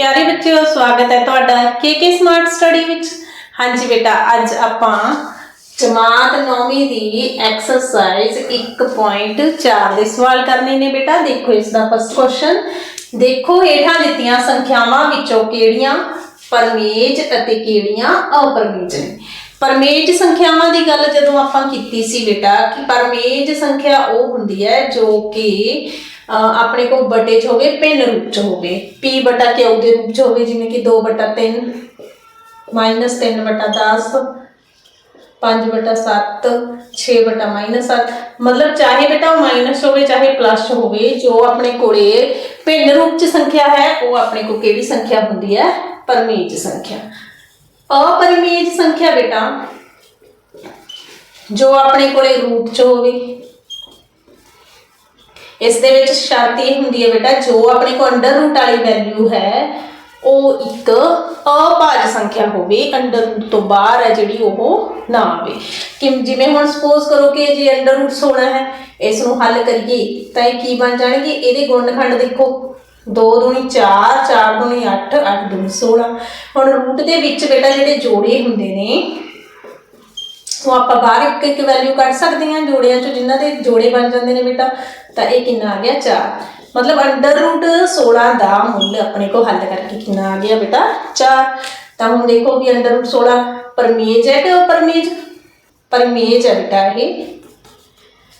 ਪਿਆਰੇ ਬੱਚਿਓ, ਸਵਾਗਤ ਹੈ ਤੁਹਾਡਾ ਕੇਕੇ ਸਮਾਰਟ ਸਟੱਡੀ ਵਿੱਚ। ਹਾਂਜੀ ਬੇਟਾ, ਅੱਜ ਆਪਾਂ ਜਮਾਤ 9ਵੀਂ ਦੀ ਐਕਸਰਸਾਈਜ਼ 1.4 ਦੇ ਸਵਾਲ ਕਰਨੇ ਨੇ ਬੇਟਾ। ਦੇਖੋ ਇਸ ਦਾ ਫਸਟ ਕੁਐਸਚਨ ਦੇਖੋ ਹੇਠਾਂ ਦਿੱਤੀਆਂ ਸੰਖਿਆਵਾਂ ਵਿੱਚੋਂ ਕਿਹੜੀਆਂ ਪਰਮੇਜ ਅਤੇ ਕਿਹੜੀਆਂ ਅਪਰਮੇਜ ਨੇ। ਪਰਮੇਜ ਸੰਖਿਆਵਾਂ ਦੀ ਗੱਲ ਜਦੋਂ ਆਪਾਂ ਕੀਤੀ ਸੀ ਬੇਟਾ, ਕਿ ਪਰਮੇਜ ਸੰਖਿਆ ਉਹ ਹੁੰਦੀ ਹੈ ਜੋ ਕਿ ਆਪਣੇ ਕੋਲ ਬਟੇ ਚ ਹੋਵੇ ਭਿੰਨ ਰੂਪ ਚ ਹੋਵੇ p ਬਟਾ q ਦੇ ਰੂਪ ਚ ਹੋਵੇ ਜਿਵੇਂ ਕਿ 2 ਬਟਾ 3 ਮਾਈਨਸ 3 ਬਟਾ 10 5 ਬਟਾ 7 6 ਬਟਾ ਮਾਈਨਸ 7 ਮਤਲਬ ਚਾਹੇ ਬੇਟਾ ਉਹ ਮਾਈਨਸ ਹੋਵੇ ਚਾਹੇ ਪਲੱਸ ਹੋਵੇ ਜੋ ਆਪਣੇ ਕੋਲੇ ਭਿੰਨ ਰੂਪ ਚ ਸੰਖਿਆ ਹੈ ਉਹ ਆਪਣੇ ਕੋਲ ਕਿਹੜੀ ਸੰਖਿਆ ਹੁੰਦੀ ਹੈ ਪਰਮੇਜ ਸੰਖਿਆ ਅਪਰਿਮੇਜ ਸੰਖਿਆ ਬੇਟਾ ਜੋ ਆਪਣੇ ਕੋਲੇ ਰੂਪ ਚ ਹੋਵੇ ਇਸ ਦੇ ਵਿੱਚ ਸ਼ਰਤ ਇਹ ਹੁੰਦੀ ਹੈ ਬੇਟਾ, ਜੋ ਆਪਣੇ ਕੋਲ ਅੰਡਰ ਰੂਟ ਵਾਲੀ ਵੈਲਿਊ ਹੈ, ਉਹ ਇੱਕ ਅਭਾਜ ਸੰਖਿਆ ਹੋਵੇ ਅੰਡਰ ਰੂਟ ਤੋਂ ਬਾਹਰ ਹੈ ਜਿਹੜੀ ਉਹ ਨਾ ਆਵੇ। ਕਿ ਜਿਵੇਂ ਹੁਣ ਸਪੋਜ਼ ਕਰੋ ਕਿ ਜੇ ਅੰਡਰ ਰੂਟ 16 ਹੈ ਇਸ ਨੂੰ ਹੱਲ ਕਰੀਏ, ਤਾਂ ਇਹ ਕੀ ਬਣ ਜਾਣਗੇ? ਇਹਦੇ ਗੁਣਨਖੰਡ ਦੇਖੋ। 2 ਦੂਣੀ 4 4 ਦੂਣੀ 8 8 ਦੂਣੀ 16 ਹੁਣ ਰੂਟ ਦੇ ਵਿੱਚ ਬੇਟਾ ਜਿਹੜੇ ਜੋੜੇ ਹੁੰਦੇ ਨੇ, ਉਹ ਆਪਾਂ ਬਾਹਰ ਇੱਕ ਇੱਕ ਵੈਲਿਊ ਕੱਢ ਸਕਦੇ ਹਾਂ, ਜੋੜਿਆਂ ਚੋਂ ਜਿਨ੍ਹਾਂ ਦੇ ਜੋੜੇ ਬਣ ਜਾਂਦੇ ਨੇ ਬੇਟਾ। ਤਾਂ ਇਹ ਕਿੰਨਾ ਆ ਗਿਆ? 4 ਮਤਲਬ ਅੰਡਰ ਰੂਟ 16 ਦਾ ਮੁੱਲ ਆਪਣੇ ਕੋ ਹੱਲ ਕਰਕੇ ਕਿੰਨਾ ਆ ਗਿਆ ਬੇਟਾ? 4 ਤਾਂ ਹੁਣ ਦੇਖੋ ਵੀ ਅੰਡਰ ਰੂਟ 16 ਪਰਮੇਜ ਹੈ ਕਿ ਅਪਰਮੇਜ? ਪਰਮੇਜ ਹੈ ਬੇਟਾ ਇਹ।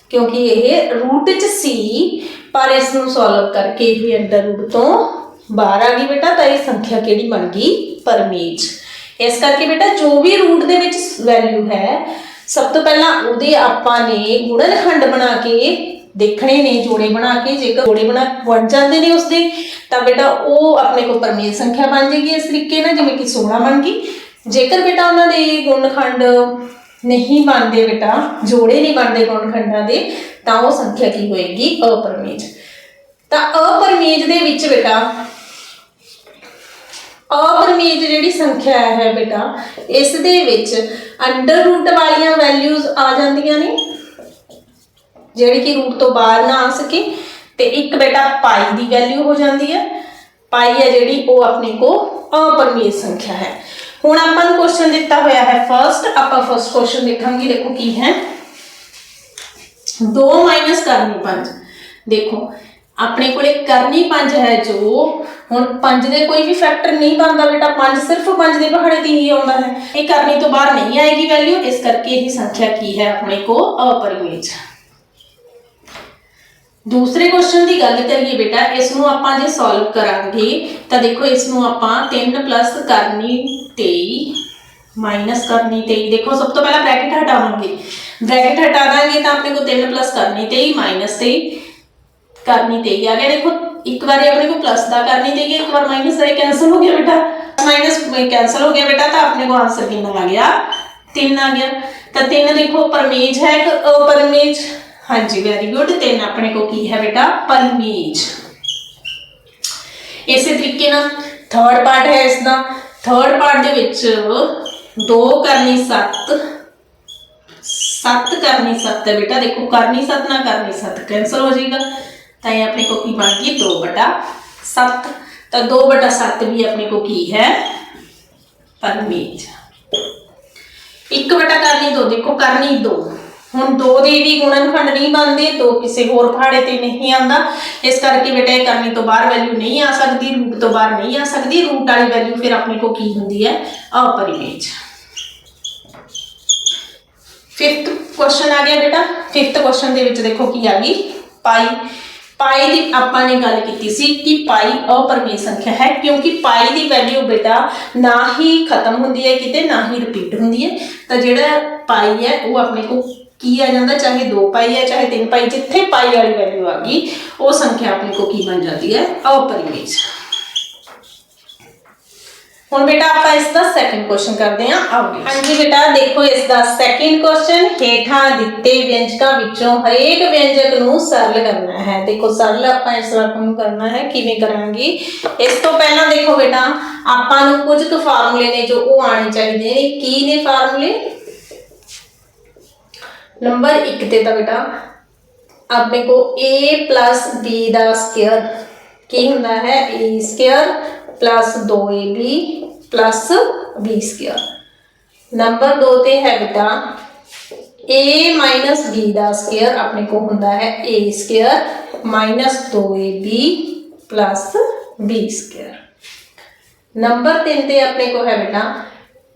ਕਿਉਂਕਿ ਇਹ ਰੂਟ ਚ ਸੀ, ਪਰ ਇਸ ਨੂੰ ਸੋਲਵ ਕਰਕੇ ਵੀ ਅੰਡਰ ਰੂਟ ਤੋਂ ਬਾਹਰ ਆ ਗਈ ਬੇਟਾ, ਤਾਂ ਇਹ ਸੰਖਿਆ ਕਿਹੜੀ ਬਣ ਗਈ? ਪਰਮੇਜ। ਇਸ ਕਰਕੇ ਬੇਟਾ ਜੋ ਵੀ ਰੂਟ ਦੇ ਵਿੱਚ ਵੈਲਿਊ ਹੈ, ਸਭ ਤੋਂ ਪਹਿਲਾਂ ਉਹਦੇ ਆਪਾਂ ਨੇ ਗੁਣਨਖੰਡ ਬਣਾ ਕੇ ਦੇਖਣੇ ਨੇ, ਜੋੜੇ ਬਣਾ ਕੇ, ਜੇਕਰ ਜੋੜੇ ਬਣਾ ਬਣ ਜਾਂਦੇ ਨੇ ਉਸਦੇ, ਤਾਂ ਬੇਟਾ ਉਹ ਆਪਣੇ ਕੋਲ ਪਰਮੇਜ ਸੰਖਿਆ ਬਣ ਜੇਗੀ ਇਸ ਤਰੀਕੇ ਨਾਲ, ਜਿਵੇਂ ਕਿ 16 ਬਣ ਗਈ। ਜੇਕਰ ਬੇਟਾ ਉਹਨਾਂ ਦੇ ਗੁਣਖੰਡ ਨਹੀਂ ਬਣਦੇ ਬੇਟਾ, ਜੋੜੇ ਨਹੀਂ ਬਣਦੇ ਗੁਣਖੰਡਾਂ ਦੇ, ਤਾਂ ਉਹ ਸੰਖਿਆ ਕੀ ਹੋਏਗੀ? ਅਪਰਮੇਜ। ਤਾਂ ਅਪਰਮੇਜ ਦੇ ਵਿੱਚ ਬੇਟਾ, ਅਪਰਮੇਜ ਜਿਹੜੀ ਸੰਖਿਆ ਹੈ ਬੇਟਾ, ਇਸ ਦੇ ਵਿੱਚ ਅੰਡਰ ਰੂਟ ਵਾਲੀਆਂ ਵੈਲਿਊਜ਼ ਆ ਜਾਂਦੀਆਂ ਨੇ। ਜਿਹੜੀ ਕਿ ਰੂਟ ਤੋਂ ਬਾਹਰ ਨਾ ਆ ਸਕੇ ਤੇ ਇੱਕ ਬੇਟਾ ਪਾਈ ਦੀ ਵੈਲਿਊ ਹੋ ਜਾਂਦੀ ਹੈ ਪਾਈ ਹੈ ਜਿਹੜੀ ਉਹ ਆਪਣੇ ਕੋ ਅਪਰਮੇਜ ਸੰਖਿਆ ਹੈ ਹੁਣ ਆਪਾਂ ਨੂੰ ਕੁਐਸਚਨ ਦਿੱਤਾ ਹੋਇਆ ਹੈ ਫਰਸਟ ਆਪਾਂ ਫਰਸਟ ਕੁਐਸਚਨ ਦੇਖਾਂਗੇ ਦੇਖੋ ਕੀ ਹੈ 2 ਮਾਈਨਸ ਕਰਨੀ 5 ਦੇਖੋ ਆਪਣੇ ਕੋਲੇ ਕਰਨੀ 5 ਹੈ ਜੋ ਹੁਣ 5 ਦੇ ਕੋਈ ਵੀ ਫੈਕਟਰ ਨਹੀਂ ਬਣਦਾ ਬੇਟਾ 5 ਸਿਰਫ 5 ਦੇ ਪਹਾੜੇ ਤੇ ਹੀ ਆਉਂਦਾ ਹੈ ਇਹ ਕਰਨੀ ਤੋਂ ਬਾਹਰ ਨਹੀਂ ਆਏਗੀ ਵੈਲਿਊ ਇਸ ਕਰਕੇ ਇਹ ਸੰਖਿਆ ਕੀ ਹੈ ਆਪਣੇ ਕੋ ਅਪਰਿਮੇਜ ਦੂਸਰੇ ਕੁਐਸਚਨ ਦੀ ਗੱਲ ਕਰੀਏ ਬੇਟਾ ਇਸ ਨੂੰ ਆਪਾਂ ਜੇ ਸੋਲਵ ਕਰਾਂਗੇ ਤਾਂ ਦੇਖੋ ਇਸ ਨੂੰ ਆਪਾਂ 3 ਪਲੱਸ ਕਰਨੀ 23 ਮਾਈਨਸ ਕਰਨੀ 23 ਦੇਖੋ ਸਭ ਤੋਂ ਪਹਿਲਾਂ ਬ੍ਰੈਕਟ ਹਟਾਵਾਂਗੇ ਬ੍ਰੈਕਟ ਹਟਾ ਦਾਂਗੇ ਤਾਂ ਆਪਣੇ ਕੋਲ 3 ਪਲੱਸ ਕਰਨੀ 23 ਮਾਈਨਸ 23 ਕਰਨੀ 23 ਆ ਗਿਆ ਦੇਖੋ ਇੱਕ ਵਾਰੀ ਆਪਣੇ ਕੋਲ ਪਲੱਸ ਦਾ ਕਰਨੀ 23 ਇੱਕ ਵਾਰ ਮਾਈਨਸ ਦਾ ਕੈਨਸਲ ਹੋ ਗਿਆ ਬੇਟਾ ਮਾਈਨਸ ਕੈਨਸਲ ਹੋ ਗਿਆ ਬੇਟਾ ਤਾਂ ਆਪਣੇ ਕੋਲ ਆਨਸਰ ਕਿੰਨਾ ਆ ਗਿਆ 3 ਆ ਗਿਆ ਤਾਂ 3 ਦੇਖੋ ਪਰਮੇਜ ਹੈ ਕਿ ਅਪਰਮੇਜ ਹਾਂਜੀ ਵੈਰੀ ਗੁੱਡ 3 ਆਪਣੇ ਕੋ ਕੀ ਹੈ ਬੇਟਾ? ਪਰਮੇਜ। ਇਸੇ ਤਰੀਕੇ ਨਾਲ ਥਰਡ ਪਾਰਟ ਹੈ ਇਸ ਦਾ ਥਰਡ ਪਾਰਟ ਦੇ ਵਿੱਚ 2 ਕਰਨੀ 7 7 ਕਰਨੀ 7 ਹੈ ਬੇਟਾ। ਦੇਖੋ, ਕਰਨੀ 7 ਨਾ ਕਰਨੀ 7 ਕੈਂਸਲ ਹੋ ਜਾਏਗਾ। ਤਾਂ ਇਹ ਆਪਣੇ ਕੋ ਕੀ ਬਣ ਗਈ? 2 ਬਟਾ 7 ਤਾਂ 2 ਬਟਾ 7 ਵੀ ਆਪਣੇ ਕੋ ਕੀ ਹੈ? ਪਰਮੇਜ। ਇੱਕ ਬਟਾ ਕਰਨੀ 2 ਦੇਖੋ, ਕਰਨੀ 2 ਹੁਣ ਦੋ ਦੇ ਵੀ ਗੁਣਨਖੰਡ ਨਹੀਂ ਬਣਦੇ, ਦੋ ਕਿਸੇ ਹੋਰ ਪਹਾੜੇ ਤੇ ਨਹੀਂ ਆਉਂਦਾ। ਇਸ ਕਰਕੇ ਬੇਟਾ, ਇਹ ਕਰਨੀ ਤੋਂ ਬਾਹਰ ਵੈਲਿਊ ਨਹੀਂ ਆ ਸਕਦੀ ਰੂਟ ਤੋਂ ਬਾਹਰ ਨਹੀਂ ਆ ਸਕਦੀ। ਰੂਟ ਵਾਲੀ ਵੈਲਿਊ ਫਿਰ ਆਪਣੇ ਕੋ ਕੀ ਹੁੰਦੀ ਹੈ? ਅਪਰਿਮੇਜ। ਫਿਫਥ ਕੁਐਸਚਨ ਆ ਗਿਆ ਬੇਟਾ। ਫਿਫਥ ਕੁਐਸਚਨ ਦੇ ਵਿੱਚ ਦੇਖੋ ਕੀ ਆ ਗਈ? ਪਾਈ। ਪਾਈ ਦੀ ਆਪਾਂ ਨੇ ਗੱਲ ਕੀਤੀ ਸੀ ਕਿ ਪਾਈ ਅਪਰਿਮੇਜ ਸੰਖਿਆ ਹੈ, ਕਿਉਂਕਿ ਪਾਈ ਦੀ ਵੈਲਿਊ ਬੇਟਾ ਨਾ ਹੀ ਖਤਮ ਹੁੰਦੀ ਹੈ ਕਿਤੇ, ਨਾ ਹੀ ਰਿਪੀਟ ਹੁੰਦੀ ਹੈ। ਤਾਂ ਜਿਹੜਾ ਪਾਈ ਹੈ, ਉਹ ਆਪਣੇ ਕੋ ਕੀ ਆ ਜਾਂਦਾ, ਚਾਹੇ 2 ਪਾਈ ਹੈ ਚਾਹੇ 3 ਪਾਈ, ਜਿੱਥੇ ਪਾਈ ਵਾਲੀ ਵੈਲਿਊ ਆ ਗਈ, ਉਹ ਸੰਖਿਆ ਆਪਣੇ ਕੋ ਕੀ ਬਣ ਜਾਂਦੀ ਹੈ? ਅਪਰਿਮੇਜ ਹੁਣ ਬੇਟਾ ਆਪਾਂ ਇਸ ਦਾ ਸੈਕੰਡ ਕੁਐਸਚਨ ਕਰਦੇ ਹਾਂ ਆਓ ਹਾਂਜੀ ਬੇਟਾ, ਦੇਖੋ ਇਸ ਦਾ ਸੈਕੰਡ ਕੁਐਸਚਨ ਹੇਠਾਂ ਦਿੱਤੇ ਵਿਅੰਜਕਾਂ ਵਿੱਚੋਂ ਹਰੇਕ ਵਿਅੰਜਕ ਨੂੰ ਸਰਲ ਕਰਨਾ ਹੈ। ਦੇਖੋ, ਸਰਲ ਆਪਾਂ ਇਸ ਰਕਮ ਨੂੰ ਕਰਨਾ ਹੈ? ਕਿਵੇਂ ਕਰਾਂਗੇ? ਇਸ ਤੋਂ ਪਹਿਲਾਂ ਦੇਖੋ ਬੇਟਾ, ਆਪਾਂ ਨੂੰ ਕੁਝ ਕੁ ਫਾਰਮੂਲੇ ਨੇ ਜੋ ਉਹ ਆਣੇ ਚਾਹੀਦੇ ਨੇ। ਕੀ ਨੇ ਫਾਰਮੂਲੇ? ਨੰਬਰ 1 ਤੇ ਤਾਂ ਬੇਟਾ, ਆਪਣੇ ਕੋ a b ਦਾ ਸਕੁਅਰ ਕੀ ਹੁੰਦਾ ਹੈ? A square plus 2ab plus b square number 2 ਤੇ ਹੈ ਬੇਟਾ, a ਮਾਈਨਸ b ਦਾ ਸਕੁਅਰ ਆਪਣੇ ਕੋਲ ਹੁੰਦਾ ਹੈ। A square minus 2ab plus b square number 3 ਤੇ ਆਪਣੇ ਕੋਲ ਹੈ ਬੇਟਾ,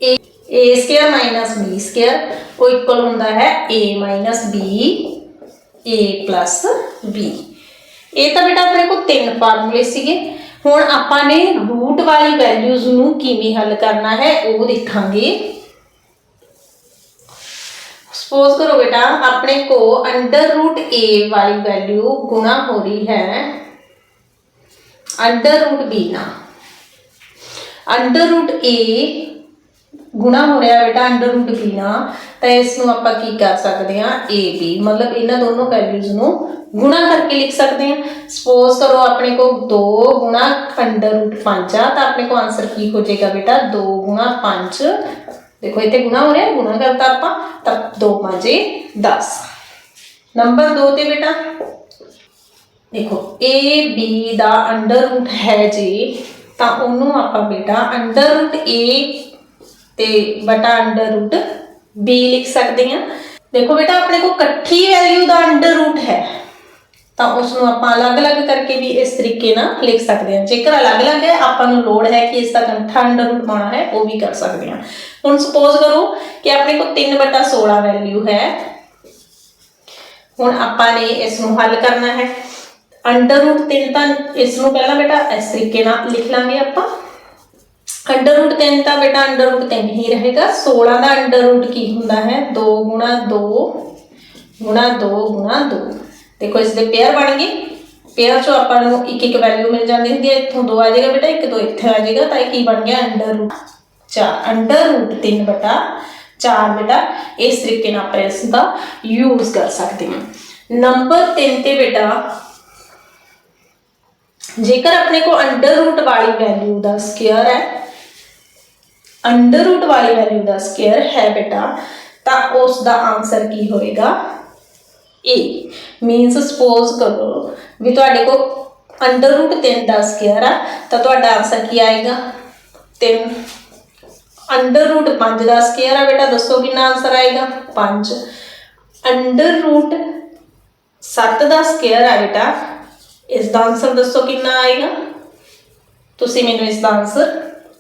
a a square minus b square ਉਹ ਇਕੁਅਲ ਹੁੰਦਾ ਹੈ a minus b, a plus b. ਇਹ ਤਾਂ ਬੇਟਾ ਆਪਣੇ ਕੋਲ ਤਿੰਨ ਫਾਰਮੂਲੇ ਸੀਗੇ। ਹੁਣ ਆਪਾਂ ਨੇ ਰੂਟ ਵਾਲੀ ਵੈਲਿਊਜ਼ ਨੂੰ ਕਿਵੇਂ ਹੱਲ ਕਰਨਾ ਹੈ, ਉਹ ਦੇਖਾਂਗੇ। ਸਪੋਜ਼ ਕਰੋ ਬੇਟਾ, ਆਪਣੇ ਕੋ ਅੰਡਰ ਰੂਟ a ਵਾਲੀ ਵੈਲਿਊ ਗੁਣਾ ਹੋ ਰਹੀ ਹੈ ਅੰਡਰ ਰੂਟ b ਨਾਲ। ਅੰਡਰ ਰੂਟ a ਗੁਣਾ ਹੋ ਰਿਹਾ ਬੇਟਾ, ਅੰਡਰ ਰੂਟ b ਨਾ, ਤਾਂ ਇਸ ਨੂੰ ਆਪਾਂ ਕੀ ਕਰ ਸਕਦੇ ਹਾਂ? Ab ਮਤਲਬ ਇਹਨਾਂ ਦੋਨੋਂ ਵੈਲਿਊਜ਼ ਨੂੰ ਗੁਣਾ ਕਰਕੇ ਲਿਖ ਸਕਦੇ ਹਾਂ। ਸਪੋਜ਼ ਕਰੋ ਆਪਣੇ ਕੋ 2 ਗੁਣਾ ਅੰਡਰ ਰੂਟ 5 ਆ, ਤਾਂ ਆਪਣੇ ਕੋ ਆਨਸਰ ਕੀ ਹੋ ਜਾਏਗਾ ਬੇਟਾ? 2 ਗੁਣਾ 5 ਦੇਖੋ, ਇੱਥੇ ਗੁਣਾ ਹੋ ਰਿਹਾ, ਗੁਣਾ ਕਰਤਾ ਆਪਾਂ, ਤਾਂ 2 5 10 ਨੰਬਰ 2 ਤੇ ਬੇਟਾ। ਦੇਖੋ, a, b ਦਾ ਅੰਡਰ ਰੂਟ ਹੈ ਜੀ, ਤਾਂ ਉਹਨੂੰ ਆਪਾਂ ਬੇਟਾ ਅੰਡਰ ਰੂਟ a ਤੇ ਬਟਾ ਅੰਡਰ ਰੂਟ b ਲਿਖ ਸਕਦੇ ਹਾਂ। ਦੇਖੋ ਬੇਟਾ, ਆਪਣੇ ਕੋਲ ਇਕੱਠੀ ਵੈਲਿਊ ਦਾ ਅੰਡਰ ਰੂਟ ਹੈ। ਤਾਂ ਉਸ ਨੂੰ ਆਪਾਂ ਅਲੱਗ-ਅਲੱਗ ਕਰਕੇ ਵੀ ਇਸ ਤਰੀਕੇ ਨਾਲ ਲਿਖ ਸਕਦੇ ਹਾਂ। ਜੇਕਰ ਅਲੱਗ-ਅਲੱਗ ਹੈ, ਆਪਾਂ ਨੂੰ ਲੋੜ ਹੈ ਕਿ ਇਸ ਦਾ ਇਕੱਠਾ ਅੰਡਰ ਰੂਟ ਪਾਉਣਾ ਹੈ, ਉਹ ਵੀ ਕਰ ਸਕਦੇ ਹਾਂ। ਹੁਣ ਸਪੋਜ਼ ਕਰੋ ਕਿ ਆਪਣੇ ਕੋਲ 3/16 ਵੈਲਿਊ ਹੈ। ਹੁਣ ਆਪਾਂ ਨੇ ਇਸ ਨੂੰ ਹੱਲ ਕਰਨਾ ਹੈ। ਅੰਡਰ ਰੂਟ 3 ਤਾਂ ਇਸ ਨੂੰ ਪਹਿਲਾਂ ਬੇਟਾ ਇਸ ਤਰੀਕੇ ਨਾਲ ਲਿਖ ਲਾਂਗੇ ਆਪਾਂ। ਅੰਡਰ ਰੂਟ 3 ਤਾਂ ਬੇਟਾ ਅੰਡਰ ਰੂਟ 3 ਹੀ ਰਹੇਗਾ 16 ਦਾ ਅੰਡਰ ਰੂਟ ਕੀ ਹੁੰਦਾ ਹੈ 2 ਗੁਣਾ 2 ਗੁਣਾ 2 ਗੁਣਾ 2 ਦੇਖੋ ਇਸ ਦੇ ਪੇਅਰ ਬਣ ਗਏ ਪੇਅਰ ਚੋਂ ਆਪਾਂ ਨੂੰ ਇੱਕ ਇੱਕ ਵੈਲਿਊ ਮਿਲ ਜਾਂਦੀ ਹੁੰਦੀ ਹੈ ਇੱਥੋਂ 2 ਆ ਜਾਏਗਾ ਬੇਟਾ ਇੱਕ 2 ਇੱਥੇ ਆ ਜਾਏਗਾ ਤਾਂ ਇਹ ਕੀ ਬਣ ਗਿਆ ਅੰਡਰ ਰੂਟ 4 ਅੰਡਰ ਰੂਟ 3 ਬਟਾ 4 ਬੇਟਾ ਇਸ ਤਰੀਕੇ ਨਾਲ ਆਪਾਂ ਇਸ ਦਾ ਯੂਜ਼ ਕਰ ਸਕਦੇ ਹਾਂ ਨੰਬਰ 3 ਤੇ ਬੇਟਾ ਜੇਕਰ ਆਪਣੇ ਕੋ ਅੰਡਰ ਰੂਟ ਵਾਲੀ ਵੈਲਿਊ ਦਾ ਸਕੁਅਰ ਹੈ ਅੰਡਰ ਰੂਟ ਵਾਲੀ ਵੈਲਿਊ ਦਾ ਸਕੁਅਰ ਹੈ ਬੇਟਾ, ਤਾਂ ਉਸ ਦਾ ਆਨਸਰ ਕੀ ਹੋਏਗਾ? A ਮੀਨਸ ਸਪੋਜ਼ ਕਰੋ ਵੀ ਤੁਹਾਡੇ ਕੋ ਅੰਡਰ ਰੂਟ 3 ਦਾ ਸਕੁਅਰ ਆ, ਤਾਂ ਤੁਹਾਡਾ ਆਨਸਰ ਕੀ ਆਏਗਾ? 3 ਅੰਡਰ ਰੂਟ 5 ਦਾ ਸਕੁਅਰ ਆ ਬੇਟਾ, ਦੱਸੋ ਕਿੰਨਾ ਆਨਸਰ ਆਏਗਾ? 5 ਅੰਡਰ ਰੂਟ 7 ਦਾ ਸਕੁਅਰ ਆ ਬੇਟਾ ਇਸ ਦਾ ਆਨਸਰ ਦੱਸੋ ਕਿੰਨਾ ਆਏਗਾ? ਤੁਸੀਂ ਮੈਨੂੰ ਇਸ ਦਾ ਆਨਸਰ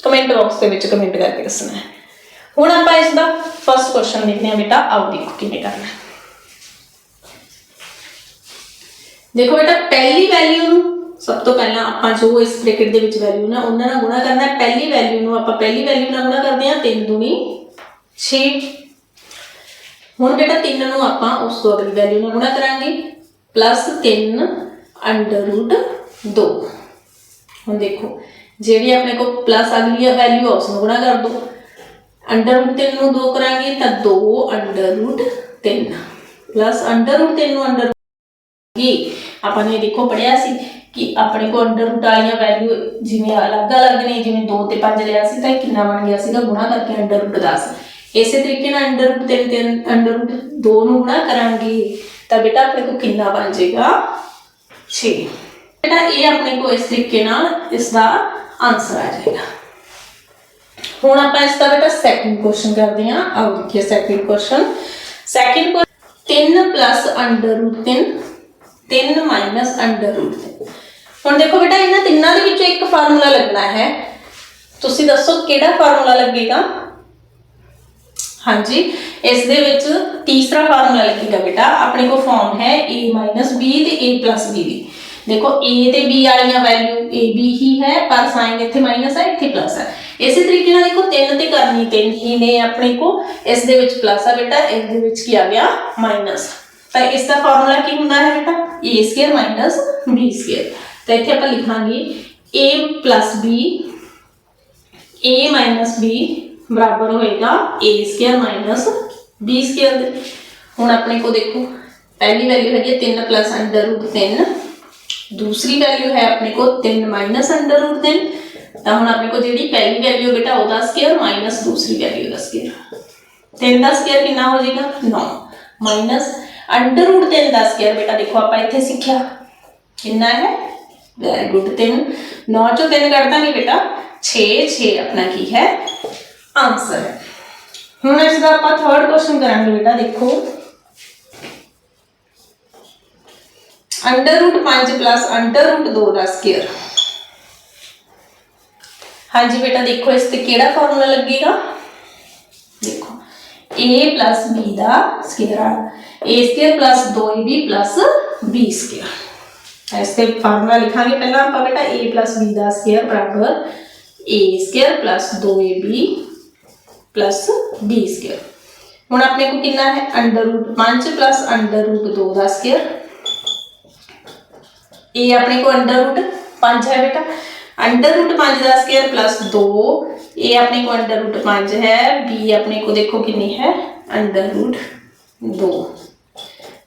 ਕਮੈਂਟ ਬਾਕਸ ਦੇ ਵਿੱਚ ਕਮੈਂਟ ਕਰਕੇ ਦੱਸਣਾ ਹੈ। ਹੁਣ ਆਪਾਂ ਇਸ ਦਾ ਫਰਸਟ ਕੁਐਸਚਨ ਲਿਖਦੇ ਹਾਂ ਬੇਟਾ, ਆਓ ਦੇਖੋ ਕਿਵੇਂ ਕਰਨਾ ਹੈ। ਦੇਖੋ ਬੇਟਾ, ਪਹਿਲੀ ਵੈਲਿਊ ਨੂੰ ਸਭ ਤੋਂ ਪਹਿਲਾਂ ਆਪਾਂ ਜੋ ਇਸ ਬ੍ਰੈਕਟ ਦੇ ਵਿੱਚ ਵੈਲਿਊ ਨਾ, ਉਹਨਾਂ ਨਾਲ ਗੁਣਾ ਕਰਨਾ ਹੈ। ਪਹਿਲੀ ਵੈਲਿਊ ਨੂੰ ਆਪਾਂ ਪਹਿਲੀ ਵੈਲਿਊ ਨਾਲ ਗੁਣਾ ਕਰਦੇ ਹਾਂ 3 ਦੂਣੀ 6 ਹੁਣ ਬੇਟਾ 3 ਨੂੰ ਆਪਾਂ ਉਸ ਤੋਂ ਅਗਲੀ ਵੈਲਿਊ ਨਾਲ ਗੁਣਾ ਕਰਾਂਗੇ। ਪਲੱਸ 3 ਅੰਡਰ ਰੂਟ 2 ਹੁਣ ਦੇਖੋ ਜਿਹੜੀ ਆਪਣੇ ਕੋਲ ਪਲੱਸ ਅਗਲੀ ਵੈਲਿਊ ਉਸ ਨੂੰ ਗੁਣਾ ਕਰ ਦੋ। ਅੰਡਰ ਰੂਟ 3 ਨੂੰ 2 ਕਰਾਂਗੇ ਤਾਂ 2 under root 3 plus under root 3 ਨੂੰ ਅੰਡਰ ਇਹ ਆਪਾਂ ਨੇ ਦੇਖੋ ਪੜਿਆ ਸੀ ਕਿ ਆਪਣੇ ਕੋਲ ਅੰਡਰ ਰੂਟ ਵਾਲੀਆਂ ਵੈਲਿਊ ਜਿਵੇਂ ਅਲੱਗ-ਅਲੱਗ ਨੇ, ਜਿਵੇਂ 2 ਤੇ 5 ਲਿਆ ਸੀ, ਤਾਂ ਇਹ ਕਿੰਨਾ ਬਣ ਗਿਆ ਸੀਗਾ? ਗੁਣਾ ਕਰਕੇ ਅੰਡਰ ਰੂਟ 10 ਇਸੇ ਤਰੀਕੇ ਨਾਲ ਅੰਡਰ ਰੂਟ 3 ਤੇ ਅੰਡਰ ਰੂਟ 2 ਨੂੰ ਗੁਣਾ ਕਰਾਂਗੇ। ਤਾਂ ਬੇਟਾ ਆਪਣੇ ਕੋਲ ਕਿੰਨਾ ਬਣ ਜਾਏਗਾ? 6 ਬੇਟਾ, ਇਹ ਆਪਣੇ ਕੋਲ ਇਸ ਤਰੀਕੇ ਨਾਲ, ਇਸ ਦਾ ਆਨਸਰ ਆ ਜਾਏਗਾ। ਹੁਣ ਆਪਾਂ ਇਸ ਦਾ ਬੇਟਾ ਸੈਕਿੰਡ ਕੁਐਸਚਨ ਕਰਦੇ ਹਾਂ। ਆਓ ਦੇਖੀਏ second question second 3 plus 3 3 minus under root 3 ਹੁਣ ਦੇਖੋ ਬੇਟਾ, ਇਹਨਾਂ ਤਿੰਨਾਂ ਦੇ ਵਿੱਚੋਂ ਇੱਕ ਫਾਰਮੂਲਾ ਲੱਗਣਾ ਹੈ। ਤੁਸੀਂ ਦੱਸੋ ਕਿਹੜਾ ਫਾਰਮੂਲਾ ਲੱਗੇਗਾ? ਹਾਂਜੀ, ਇਸ ਦੇ ਵਿੱਚ ਤੀਸਰਾ ਫਾਰਮੂਲਾ ਲੱਗੇਗਾ ਬੇਟਾ। ਆਪਣੇ ਕੋਲ ਫਾਰਮ ਹੈ a b ਤੇ a b ਦੀ। ਦੇਖੋ a ਤੇ b ਵਾਲੀਆਂ ਵੈਲਿਊ a, b ਹੀ ਹੈ ਪਰ ਸਾਈਨ ਇੱਥੇ ਮਾਈਨਸ ਹੈ ਇੱਥੇ ਪਲੱਸ ਹੈ ਇਸੇ ਤਰੀਕੇ ਨਾਲ ਦੇਖੋ 3 ਤੇ ਕਰਨੀ 3 ਹੀ ਨੇ ਆਪਣੇ ਕੋ ਇਸ ਦੇ ਵਿੱਚ ਪਲੱਸ ਆ ਬੇਟਾ ਇਸ ਦੇ ਵਿੱਚ ਕੀ ਆ ਗਿਆ ਮਾਈਨਸ ਤਾਂ ਇਸ ਦਾ ਫਾਰਮੂਲਾ ਕੀ ਹੁੰਦਾ ਹੈ ਬੇਟਾ a square minus b square ਤਾਂ ਇੱਥੇ ਆਪਾਂ ਲਿਖਾਂਗੇ a b a b ਬਰਾਬਰ ਹੋਏਗਾ a square minus b square ਦੇ ਹੁਣ ਆਪਣੇ ਕੋ ਦੇਖੋ ਪਹਿਲੀ ਵੈਲਿਊ ਹੈਗੀ ਹੈ 3 ਪਲੱਸ ਅੰਡਰ ਰੂਟ 3 ਦੂਸਰੀ ਵੈਲਿਊ ਹੈ ਆਪਣੇ ਕੋ 3 ਮਾਈਨਸ ਅੰਡਰ ਰੂਟ 3 ਤਾਂ ਹੁਣ ਆਪਣੇ ਕੋ ਜਿਹੜੀ ਪਹਿਲੀ ਵੈਲਿਊ ਬੇਟਾ ਉਹਦਾ ਸਕੁਅਰ ਮਾਈਨਸ ਦੂਸਰੀ ਵੈਲਿਊ ਦਾ ਸਕੁਅਰ 3 ਦਾ ਸਕੁਅਰ ਕਿੰਨਾ ਹੋ ਜਾਏਗਾ 9 ਮਾਈਨਸ ਅੰਡਰ ਰੂਟ 3 ਦਾ ਸਕੁਅਰ ਬੇਟਾ ਦੇਖੋ ਆਪਾਂ ਇੱਥੇ ਸਿੱਖਿਆ ਕਿੰਨਾ ਹੈ ਵੈਰੀ ਗੁੱਡ 3 9 ਚੋਂ 3 ਕੱਢਦਾ ਨਹੀਂ ਬੇਟਾ 6 6 ਆਪਣਾ ਕੀ ਹੈ ਆਨਸਰ ਹੈ ਹੁਣ ਇਸ ਦਾ ਆਪਾਂ ਥਰਡ ਕੁਐਸਚਨ ਕਰਾਂਗੇ ਬੇਟਾ ਦੇਖੋ under root 5 plus under root 2 ਦਾ ਸਕੁਅਰ ਹਾਂਜੀ ਬੇਟਾ ਦੇਖੋ ਇਸ ਤੇ ਕਿਹੜਾ ਫਾਰਮੂਲਾ ਲੱਗੇਗਾ ਦੇਖੋ a plus b ਦਾ ਸਕੁਅਰ ਆ a square plus 2ab plus b square ਇਸ ਤੇ ਫਾਰਮੂਲਾ ਲਿਖਾਂਗੇ ਪਹਿਲਾਂ ਆਪਾਂ ਬੇਟਾ a plus b ਦਾ ਸਕੁਅਰ ਬਰਾਬਰ a square plus 2ab plus b square ਹੁਣ ਆਪਣੇ ਕੋ ਕਿੰਨਾ ਹੈ under root 5 plus under root 2 ਦਾ ਸਕੁਅਰ ਇਹ ਆਪਣੇ ਕੋ ਅੰਡਰ ਰੂਟ 5 ਹੈ ਬੇਟਾ। ਅੰਡਰ ਰੂਟ 5 ਦਾ ਸਕੁਅਰ ਪਲੱਸ 2 ਇਹ ਆਪਣੇ ਕੋ ਅੰਡਰ ਰੂਟ 5 ਹੈ, b ਆਪਣੇ ਕੋ ਦੇਖੋ ਕਿੰਨੀ ਹੈ, under root 2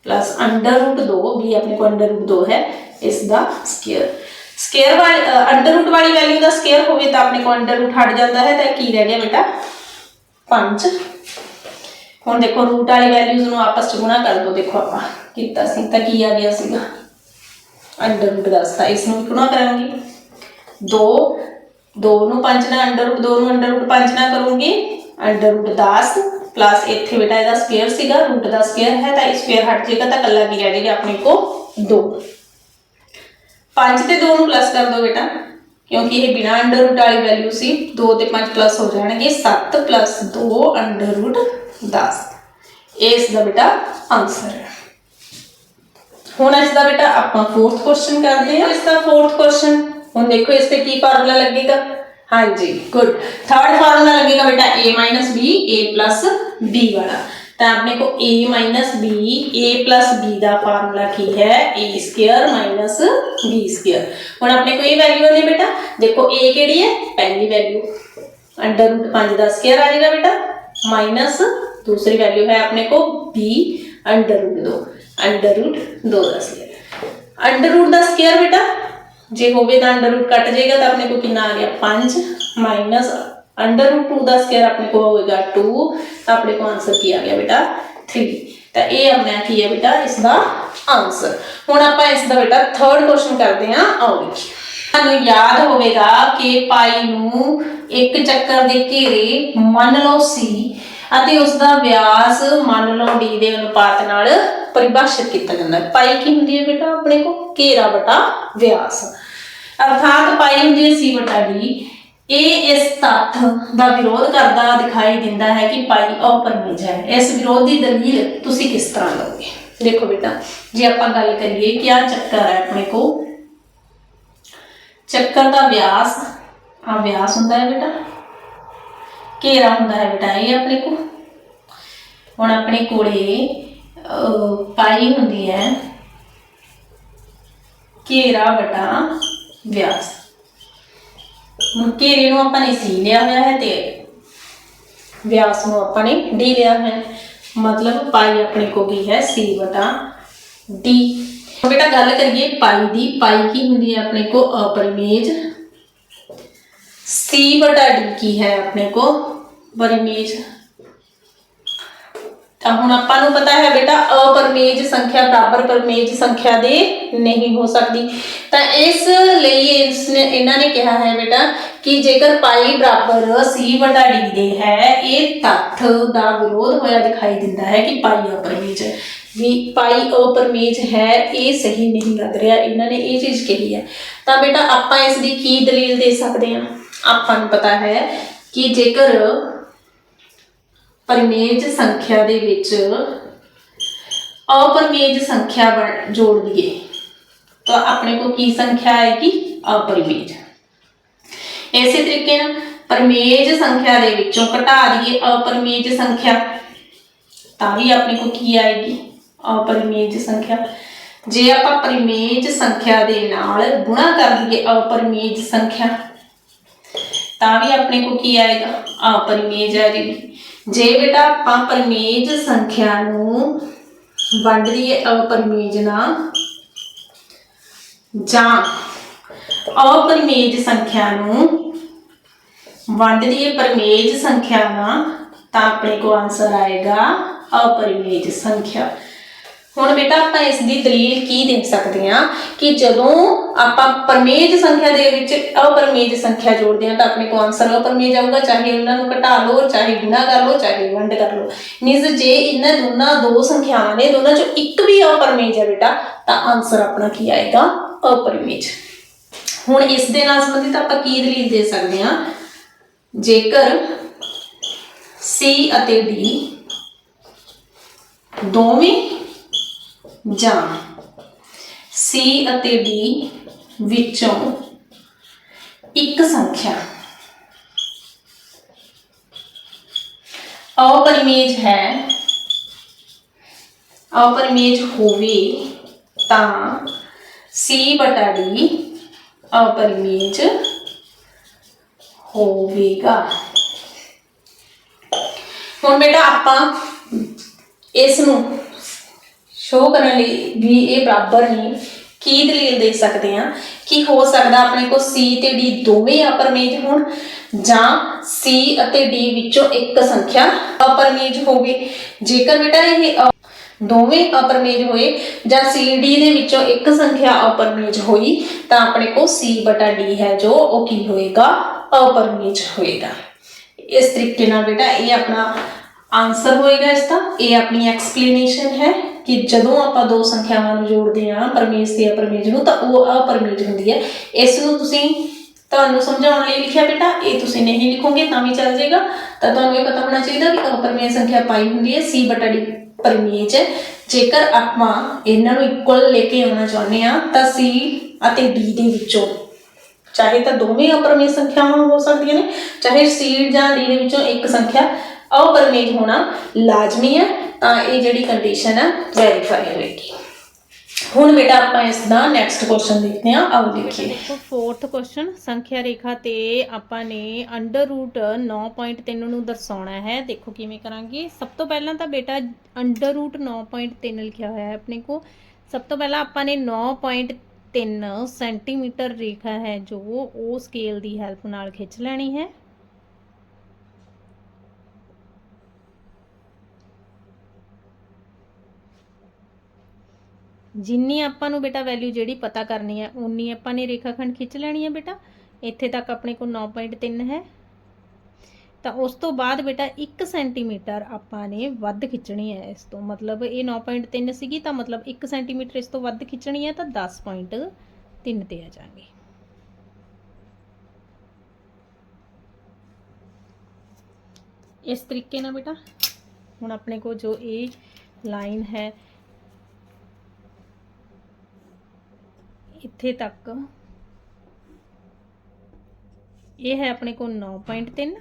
plus under root 2 b ਆਪਣੇ ਕੋ ਅੰਡਰ ਰੂਟ 2 ਹੈ, ਇਸ ਦਾ ਸਕੁਅਰ ਸਕੁਅਰ ਵਾਲੀ ਅੰਡਰ ਰੂਟ ਵਾਲੀ ਵੈਲਿਊ ਦਾ ਸਕੁਅਰ ਹੋਵੇ ਤਾਂ ਆਪਣੇ ਕੋ ਅੰਡਰ ਰੂਟ ਹਟ ਜਾਂਦਾ ਹੈ, ਤਾਂ ਕੀ ਰਹਿ ਗਿਆ ਬੇਟਾ? 5 ਹੁਣ ਦੇਖੋ ਰੂਟ ਵਾਲੀ ਵੈਲਿਊਜ਼ ਨੂੰ ਆਪਸ ਚ ਗੁਣਾ ਕਰ ਦੋ, ਦੇਖੋ ਆਪਾਂ ਕੀਤਾ ਸੀ ਤਾਂ ਕੀ ਆ ਗਿਆ ਸੀਗਾ। ਅੰਡਰ ਰੂਟ 10 ਤਾਂ ਇਸ ਨੂੰ ਗੁਣਾ ਕਰਾਂਗੇ 2 2 ਨੂੰ 5 ਨਾਲ ਅੰਡਰ ਰੂਟ 2 ਨੂੰ ਅੰਡਰ ਰੂਟ 5 ਨਾਲ ਕਰੂੰਗੀ ਅੰਡਰ ਰੂਟ 10 ਪਲੱਸ ਇੱਥੇ ਬੇਟਾ ਇਹਦਾ ਸਕੁਅਰ ਸੀਗਾ ਰੂਟ ਦਾ ਸਕੁਅਰ ਹੈ ਤਾਂ ਇਹ ਸਕੁਅਰ ਹਟ ਜਾਏਗਾ ਤਾਂ ਕੱਲਾ ਕੀ ਰਹਿ ਜਾਏਗਾ ਆਪਣੇ ਕੋ 2 5 ਤੇ 2 ਨੂੰ ਪਲੱਸ ਕਰ ਦੋ ਬੇਟਾ ਕਿਉਂਕਿ ਇਹ ਬਿਨਾ ਅੰਡਰ ਰੂਟ ਵਾਲੀ ਵੈਲਿਊ ਸੀ 2 ਤੇ 5 ਪਲੱਸ ਹੋ ਜਾਣਗੇ 7 2 ਅੰਡਰ ਰੂਟ 10 ਇਸ ਦਾ ਬੇਟਾ ਆਨਸਰ ਹੈ ਹੁਣ ਇਸ ਦਾ ਬੇਟਾ ਆਪਾਂ ਫੋਰਥ ਕੁਐਸਚਨ ਕਰਦੇ ਹਾਂ ਇਸ ਦਾ ਫੋਰਥ ਕੁਐਸਚਨ ਹੁਣ ਦੇਖੋ ਇਸ ਤੇ ਕੀ ਫਾਰਮੂਲਾ ਲੱਗੇਗਾ ਹਾਂਜੀ ਗੁੱਡ ਥਰਡ ਫਾਰਮੂਲਾ ਲੱਗੇਗਾ ਬੇਟਾ a b a b ਵਾਲਾ ਤਾਂ ਆਪਣੇ ਕੋ a b a b ਦਾ ਫਾਰਮੂਲਾ ਕੀ ਹੈ a ਸਕੁਅਰ b ਸਕੁਅਰ ਹੁਣ ਆਪਣੇ ਕੋ ਇਹ ਵੈਲਿਊ ਆਉਂਦੀ ਹੈ ਬੇਟਾ ਦੇਖੋ a ਕਿਹੜੀ ਹੈ ਪਹਿਲੀ ਵੈਲਿਊ ਅੰਡਰ ਰੂਟ 5 ਦਾ ਸਕੁਅਰ ਆ ਜਾਏਗਾ ਬੇਟਾ ਮਾਈਨਸ दूसरी वैल्यू है अपने को b अंडर रूट दो ਅੰਡਰ ਰੂਟ 2 ਦਾ ਸਕੁਅਰ ਅੰਡਰ ਰੂਟ ਦਾ ਸਕੁਅਰ ਬੇਟਾ, ਜੇ ਹੋਵੇ ਤਾਂ ਅੰਡਰ ਰੂਟ ਕੱਟ ਜਾਏਗਾ ਤਾਂ ਆਪਣੇ ਕੋਲ ਕਿੰਨਾ ਆ ਗਿਆ? 5 ਮਾਈਨਸ ਅੰਡਰ ਰੂਟ 2 ਦਾ ਸਕੁਅਰ ਆਪਣੇ ਕੋਲ ਹੋਏਗਾ 2 ਤਾਂ ਆਪਣੇ ਕੋਲ ਆਨਸਰ ਕੀ ਆ ਗਿਆ ਬੇਟਾ? 3 ਤਾਂ ਇਹ ਆਪਣਾ ਕੀ ਹੈ ਬੇਟਾ? ਇਸ ਦਾ ਆਨਸਰ ਹੁਣ ਆਪਾਂ ਇਸ ਦਾ ਬੇਟਾ ਥਰਡ ਕੁਐਸਚਨ ਕਰਦੇ ਹਾਂ। ਆਓ ਦੇਖੀਏ। ਤੁਹਾਨੂੰ ਯਾਦ ਹੋਵੇਗਾ ਕਿ ਪਾਈ ਨੂੰ ਇੱਕ ਚੱਕਰ ਦੇ ਘੇਰੇ ਮੰਨ ਲਓ ਸੀ ਅਤੇ ਉਸ ਦਾ ਵਿਆਸ ਮੰਨ ਲਓ d ਦੇ ਅਨੁਪਾਤ ਨਾਲ ਪਰਿਭਾਸ਼ਿਤ ਕੀਤਾ ਜਾਂਦਾ ਹੈ। ਪਾਈ ਕੀ ਹੁੰਦੀ ਹੈ ਬੇਟਾ ਆਪਣੇ ਕੋ ਘੇਰਾ ਬਟਾ ਵਿਆਸ। ਅਰਥਾਤ ਪਾਈ ਹੁੰਦੀ ਹੈ c ਬਟਾ d ਇਹ ਇਸ ਤੱਥ ਦਾ ਵਿਰੋਧ ਕਰਦਾ ਦਿਖਾਈ ਦਿੰਦਾ ਹੈ ਕਿ ਪਾਈ ਅਪਰਿਮੇਜ ਹੈ। ਇਸ ਵਿਰੋਧ ਦੀ ਦਲੀਲ ਤੁਸੀਂ ਕਿਸ ਤਰ੍ਹਾਂ ਲਓਗੇ? ਦੇਖੋ ਬੇਟਾ, ਜੇ ਆਪਾਂ ਗੱਲ ਕਰੀਏ ਕਿ ਆ ਚੱਕਰ ਹੈ ਆਪਣੇ ਕੋ ਚੱਕਰ ਦਾ ਵਿਆਸ ਆ ਵਿਆਸ ਹੁੰਦਾ ਹੈ ਬੇਟਾ। ਘੇਰਾ ਹੁੰਦਾ ਹੈ ਬੇਟਾ, ਇਹ ਆਪਣੇ ਕੋਲ। ਹੁਣ ਆਪਣੇ ਕੋਲੇ ਪਾਈ ਹੁੰਦੀ ਹੈ ਘੇਰਾ ਬਟਾ ਵਿਆਸ। ਹੁਣ ਘੇਰੇ ਨੂੰ ਆਪਾਂ ਨੇ ਸੀ ਲਿਆ ਹੋਇਆ ਹੈ ਤੇ ਵਿਆਸ ਨੂੰ ਆਪਾਂ ਨੇ ਡੀ ਲਿਆ ਹੈ। ਮਤਲਬ ਪਾਈ ਆਪਣੇ ਕੋ ਕੀ ਹੈ ਸੀ ਬਟਾ ਡੀ। ਹੁਣ ਬੇਟਾ ਗੱਲ ਕਰੀਏ ਪਾਈ ਦੀ, ਪਾਈ ਕੀ ਹੁੰਦੀ ਹੈ ਆਪਣੇ ਕੋ ਅਪਰਮੇਜ਼ c ਬਟਾ d ਕੀ ਹੈ ਆਪਣੇ ਕੋ ਪਰਿਮੇਜ ਤਾਂ ਹੁਣ ਆਪਾਂ ਨੂੰ ਪਤਾ ਹੈ ਬੇਟਾ, ਅਪਰਮੇਜ ਸੰਖਿਆ ਬਰਾਬਰ ਪਰਮੇਜ ਸੰਖਿਆ ਦੇ ਨਹੀਂ ਹੋ ਸਕਦੀ। ਤਾਂ ਇਸ ਲਈ ਇਸ ਨੇ ਇਹਨਾਂ ਨੇ ਕਿਹਾ ਹੈ ਬੇਟਾ ਕਿ ਜੇਕਰ ਪਾਈ ਬਰਾਬਰ c ਬਟਾ d ਦੇ ਹੈ, ਇਹ ਤੱਥ ਦਾ ਵਿਰੋਧ ਹੋਇਆ ਦਿਖਾਈ ਦਿੰਦਾ ਹੈ ਕਿ ਪਾਈ ਅਪਰਮੇਜ, ਵੀ ਪਾਈ ਅਪਰਮੇਜ ਹੈ, ਇਹ ਸਹੀ ਨਹੀਂ ਲੱਗ ਰਿਹਾ। ਇਹਨਾਂ ਨੇ ਇਹ ਚੀਜ਼ ਕਹੀ ਹੈ। ਤਾਂ ਬੇਟਾ ਆਪਾਂ ਇਸ ਦੀ ਕੀ ਦਲੀਲ ਦੇ ਸਕਦੇ ਹਾਂ? ਆਪਾਂ ਨੂੰ ਪਤਾ ਹੈ ਕਿ ਜੇਕਰ ਪਰਮੇਜ ਸੰਖਿਆ ਦੇ ਵਿੱਚ ਅਪਰਮੇਜ ਸੰਖਿਆ ਬਣ- ਜੋੜ ਦਈਏ ਤਾਂ ਆਪਣੇ ਕੋ ਕੀ ਸੰਖਿਆ ਆਏਗੀ? ਅਪਰਮੇਜ। ਇਸੇ ਤਰੀਕੇ ਨਾਲ ਪਰਮੇਜ ਸੰਖਿਆ ਦੇ ਵਿੱਚੋਂ ਘਟਾ ਦਈਏ ਅਪਰਮੇਜ ਸੰਖਿਆ, ਤਾਂ ਵੀ ਆਪਣੇ ਕੋ ਕੀ ਆਏਗੀ? ਅਪਰਮੇਜ ਸੰਖਿਆ। ਜੇ ਆਪਾਂ ਪਰਮੇਜ ਸੰਖਿਆ ਦੇ ਨਾਲ ਗੁਣਾ ਕਰ ਦਈਏ ਅਪਰਮੇਜ ਸੰਖਿਆ ਤਾਂ ਵੀ ਆਪਣੇ ਕੋ ਕੀ ਆਏਗਾ? ਅਪਰਿਮੇਜ ਆ ਜਾਏਗੀ ਜੇ ਬੇਟਾ ਆਪਾਂ ਪਰਮੇਜ ਸੰਖਿਆ ਨੂੰ ਵੰਡ ਦਈਏ ਅਪਰਿਮੇਜ ਨਾਲ ਜਾਂ ਅਪਰਮੇਜ ਸੰਖਿਆ ਨੂੰ ਵੰਡ ਦਈਏ ਪਰਿਮੇਜ ਸੰਖਿਆ ਨਾਲ ਤਾਂ ਆਪਣੇ ਕੋ ਆਨਸਰ ਆਏਗਾ ਅਪਰਮੇਜ ਸੰਖਿਆ। ਹੁਣ ਬੇਟਾ ਆਪਾਂ ਇਸ ਦੀ ਦਲੀਲ ਕੀ ਦੇ ਸਕਦੇ ਹਾਂ ਕਿ ਜਦੋਂ ਆਪਾਂ ਪਰਮੇਜ ਸੰਖਿਆ ਦੇ ਵਿੱਚ ਅਪਰਮੇਜ ਸੰਖਿਆ ਜੋੜਦੇ ਹਾਂ ਤਾਂ ਆਪਣੇ ਕੋਲ ਆਨਸਰ ਅਪਰਮੇਜ ਆਊਗਾ, ਚਾਹੇ ਉਹਨਾਂ ਨੂੰ ਘਟਾ ਲਓ, ਚਾਹੇ ਗੁਣਾ ਕਰ ਲਓ, ਚਾਹੇ ਵੰਡ ਕਰ ਲਓ। ਮੀਨਸ ਜੇ ਇਹਨਾਂ ਦੋਨਾਂ ਦੋ ਸੰਖਿਆਵਾਂ ਨੇ, ਦੋਨਾਂ ਚੋਂ ਇੱਕ ਵੀ ਅਪਰਮੇਜ ਹੈ ਬੇਟਾ, ਤਾਂ ਆਨਸਰ ਆਪਣਾ ਕੀ ਆਏਗਾ? ਅਪਰਮੇਜ। ਹੁਣ ਇਸ ਦੇ ਨਾਲ ਸੰਬੰਧਿਤ ਆਪਾਂ ਕੀ ਦਲੀਲ ਦੇ ਸਕਦੇ ਹਾਂ? ਜੇਕਰ C ਅਤੇ D ਦੋਵੇਂ ਜਾਂ C ਅਤੇ D ਵਿੱਚੋਂ ਇੱਕ ਸੰਖਿਆ। ਅਪਰਿਮੇਜ ਹੈ। ਅਪਰਿਮੇਜ ਹੋਵੇ ਤਾਂ C ਬਟਾ D ਅਪਰਿਮੇਜ ਹੋਵੇਗਾ। ਹੁਣ ਬੇਟਾ ਆਪਾਂ ਇਸ ਨੂੰ ਸ਼ੋਅ ਕਰਨ ਲਈ ਵੀ ਇਹ ਬਰਾਬਰ ਨਹੀਂ ਕੀ ਦਲੀਲ ਦੇ ਸਕਦੇ ਹਾਂ ਕਿ ਹੋ ਸਕਦਾ ਆਪਣੇ ਕੋਲ C ਤੇ D ਦੋਵੇਂ ਅਪਰਮੇਜ ਹੋਣ ਜਾਂ C ਅਤੇ D ਵਿੱਚੋਂ ਇੱਕ ਸੰਖਿਆ ਅਪਰਮੇਜ ਹੋਵੇ। ਜੇਕਰ ਬੇਟਾ ਇਹ ਦੋਵੇਂ ਅਪਰਮੇਜ ਹੋਏ ਜਾਂ C, D ਦੇ ਵਿੱਚੋਂ ਇੱਕ ਸੰਖਿਆ ਅਪਰਮੇਜ ਹੋਈ, ਤਾਂ ਆਪਣੇ ਕੋਲ C ਬਟਾ D ਹੈ ਜੋ ਉਹ ਕੀ ਹੋਏਗਾ? ਅਪਰਮੇਜ ਹੋਏਗਾ। ਇਸ ਤਰੀਕੇ ਨਾਲ ਬੇਟਾ ਇਹ ਆਪਣਾ ਆਨਸਰ ਹੋਏਗਾ ਇਸ ਦਾ ਇਹ ਆਪਣੀ ਐਕਸਪਲੇਨੇਸ਼ਨ ਹੈ। ਕਿ ਜਦੋਂ ਆਪਾਂ ਦੋ ਸੰਖਿਆਵਾਂ ਨੂੰ ਜੋੜਦੇ ਹਾਂ, ਪਰਮੇਸ਼ ਤੇ ਅਪਰਮੇਜ ਨੂੰ, ਤਾਂ ਉਹ ਅਪਰਮੇਜ ਹੁੰਦੀ ਹੈ। ਇਸ ਨੂੰ ਤੁਸੀਂ ਤੁਹਾਨੂੰ ਸਮਝਾਉਣ ਲਈ ਲਿਖਿਆ ਬੇਟਾ, ਇਹ ਤੁਸੀਂ ਨਹੀਂ ਲਿਖੋਗੇ, ਤਾਂ ਵੀ ਚੱਲ ਜਾਏਗਾ। ਤਾਂ ਤੁਹਾਨੂੰ ਇਹ ਪਤਾ ਹੋਣਾ ਚਾਹੀਦਾ ਕਿ ਅਪਰਮੇਜ ਸੰਖਿਆ ਪਾਈ ਹੁੰਦੀ ਹੈ C ਬਟਾ D ਪਰਮੇਜ ਜੇਕਰ ਆਪਾਂ ਇਹਨਾਂ ਨੂੰ ਇਕੁਅਲ ਲੈ ਕੇ ਆਉਣਾ ਚਾਹੁੰਦੇ ਆ ਤਾਂ C ਅਤੇ D ਦੇ ਵਿੱਚੋਂ, ਚਾਹੇ ਤਾਂ ਦੋਵੇਂ ਅਪਰਮੇਜ ਸੰਖਿਆਵਾਂ ਹੋ ਸਕਦੀਆਂ ਨੇ, ਚਾਹੇ C ਜਾਂ D ਦੇ ਵਿੱਚੋਂ ਇੱਕ ਸੰਖਿਆ ਅਪਰਮੇਜ ਹੋਣਾ ਲਾਜ਼ਮੀ ਹੈ ਤਾਂ ਇਹ ਜਿਹੜੀ ਕੰਡੀਸ਼ਨ ਹੈ ਵੈਰੀਫਾਈ ਹੋਏਗੀ ਹੁਣ ਬੇਟਾ ਆਪਾਂ ਇਸ ਦਾ ਨੈਕਸਟ ਕੁਐਸਚਨ ਦੇਖਦੇ ਹਾਂ ਆਓ ਦੇਖੀਏ। ਦੇਖੋ ਫੋਰਥ ਕੁਐਸਚਨ ਸੰਖਿਆ ਰੇਖਾ ਤੇ ਆਪਾਂ ਨੇ ਅੰਡਰ ਰੂਟ 9.3 ਨੂੰ ਦਰਸਾਉਣਾ ਹੈ। ਦੇਖੋ ਕਿਵੇਂ ਕਰਾਂਗੇ। ਸਭ ਤੋਂ ਪਹਿਲਾਂ ਤਾਂ ਬੇਟਾ ਅੰਡਰ ਰੂਟ 9.3 ਲਿਖਿਆ ਹੋਇਆ ਹੈ ਆਪਣੇ ਕੋ ਸਭ ਤੋਂ ਪਹਿਲਾਂ ਆਪਾਂ ਨੇ 9.3 ਸੈਂਟੀਮੀਟਰ ਰੇਖਾ ਹੈ ਜੋ ਉਹ ਸਕੇਲ ਦੀ ਹੈਲਪ ਨਾਲ ਖਿੱਚ ਲੈਣੀ ਹੈ। ਜਿੰਨੀ ਆਪਾਂ ਨੂੰ ਬੇਟਾ ਵੈਲਿਊ ਜਿਹੜੀ ਪਤਾ ਕਰਨੀ ਹੈ ਉਨੀ ਆਪਾਂ ਨੇ ਰੇਖਾਖੰਡ ਖਿੱਚ ਲੈਣੀ ਹੈ ਬੇਟਾ ਇੱਥੇ ਤੱਕ ਆਪਣੇ ਕੋਲ 9.3 ਹੈ ਤਾਂ ਉਸ ਤੋਂ ਬਾਅਦ ਬੇਟਾ 1 ਸੈਂਟੀਮੀਟਰ ਆਪਾਂ ਨੇ ਵੱਧ ਖਿੱਚਣੀ ਹੈ ਇਸ ਤੋਂ ਮਤਲਬ ਇਹ 9.3 ਸੀਗੀ ਤਾਂ ਮਤਲਬ 1 ਸੈਂਟੀਮੀਟਰ ਇਸ ਤੋਂ ਵੱਧ ਖਿੱਚਣੀ ਹੈ ਤਾਂ 10.3 ਤੇ ਆ ਜਾਾਂਗੇ ਇਸ ਤਰੀਕੇ ਨਾਲ ਬੇਟਾ ਹੁਣ ਆਪਣੇ ਕੋਲ ਜੋ ਇਹ ਲਾਈਨ ਹੈ ਇੱਥੇ ਤੱਕ ਇਹ ਹੈ ਆਪਣੇ ਕੋਲ 9.3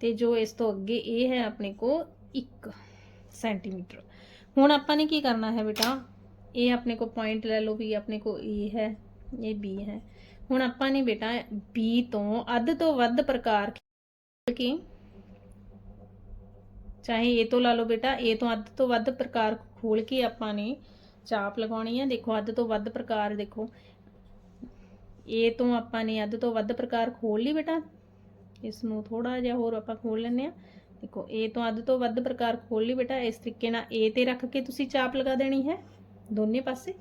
ਤੇ ਜੋ ਇਸ ਤੋਂ ਅੱਗੇ ਇਹ ਹੈ ਆਪਣੇ ਕੋਲ 1 ਸੈਂਟੀਮੀਟਰ ਹੁਣ ਆਪਾਂ ਨੇ ਕੀ ਕਰਨਾ ਹੈ ਬੇਟਾ ਇਹ ਆਪਣੇ ਕੋਲ ਪੁਆਇੰਟ ਲੈ ਲਓ ਵੀ ਆਪਣੇ ਕੋਲ A ਹੈ ਇਹ B ਹੈ ਹੁਣ ਆਪਾਂ ਨੇ ਬੇਟਾ B ਤੋਂ ਅੱਧ ਤੋਂ ਵੱਧ ਪ੍ਰਕਾਰ ਖਿੱਚ ਕੇ ਚਾਹੇ ਇਹ ਤੋਂ ਲਾ ਲਓ ਬੇਟਾ A ਤੋਂ ਅੱਧ ਤੋਂ ਵੱਧ ਪ੍ਰਕਾਰ ਖੋਲ ਕੇ ਆਪਾਂ ਨੇ ਚਾਪ ਲਗਾਉਣੀ ਹੈ ਦੇਖੋ ਅੱਧ ਤੋਂ ਵੱਧ ਪ੍ਰਕਾਰ ਦੇਖੋ। ਇਹ ਤੋਂ ਆਪਾਂ ਨੇ ਅੱਧ ਤੋਂ ਵੱਧ ਪ੍ਰਕਾਰ ਖੋਲ ਲਈ ਬੇਟਾ। ਇਸ ਨੂੰ ਥੋੜਾ ਜਿਹਾ ਹੋਰ ਆਪਾਂ ਖੋਲ ਲੈਂਦੇ ਆ। ਦੇਖੋ, ਇਹ ਤੋਂ ਅੱਧ ਤੋਂ ਵੱਧ ਪ੍ਰਕਾਰ ਖੋਲ ਲਈ ਬੇਟਾ। ਇਸ ਤਰੀਕੇ ਨਾਲ A ਤੇ ਰੱਖ ਕੇ ਤੁਸੀਂ ਚਾਪ ਲਗਾ ਦੇਣੀ ਹੈ, ਦੋਨੇ ਪਾਸੇ।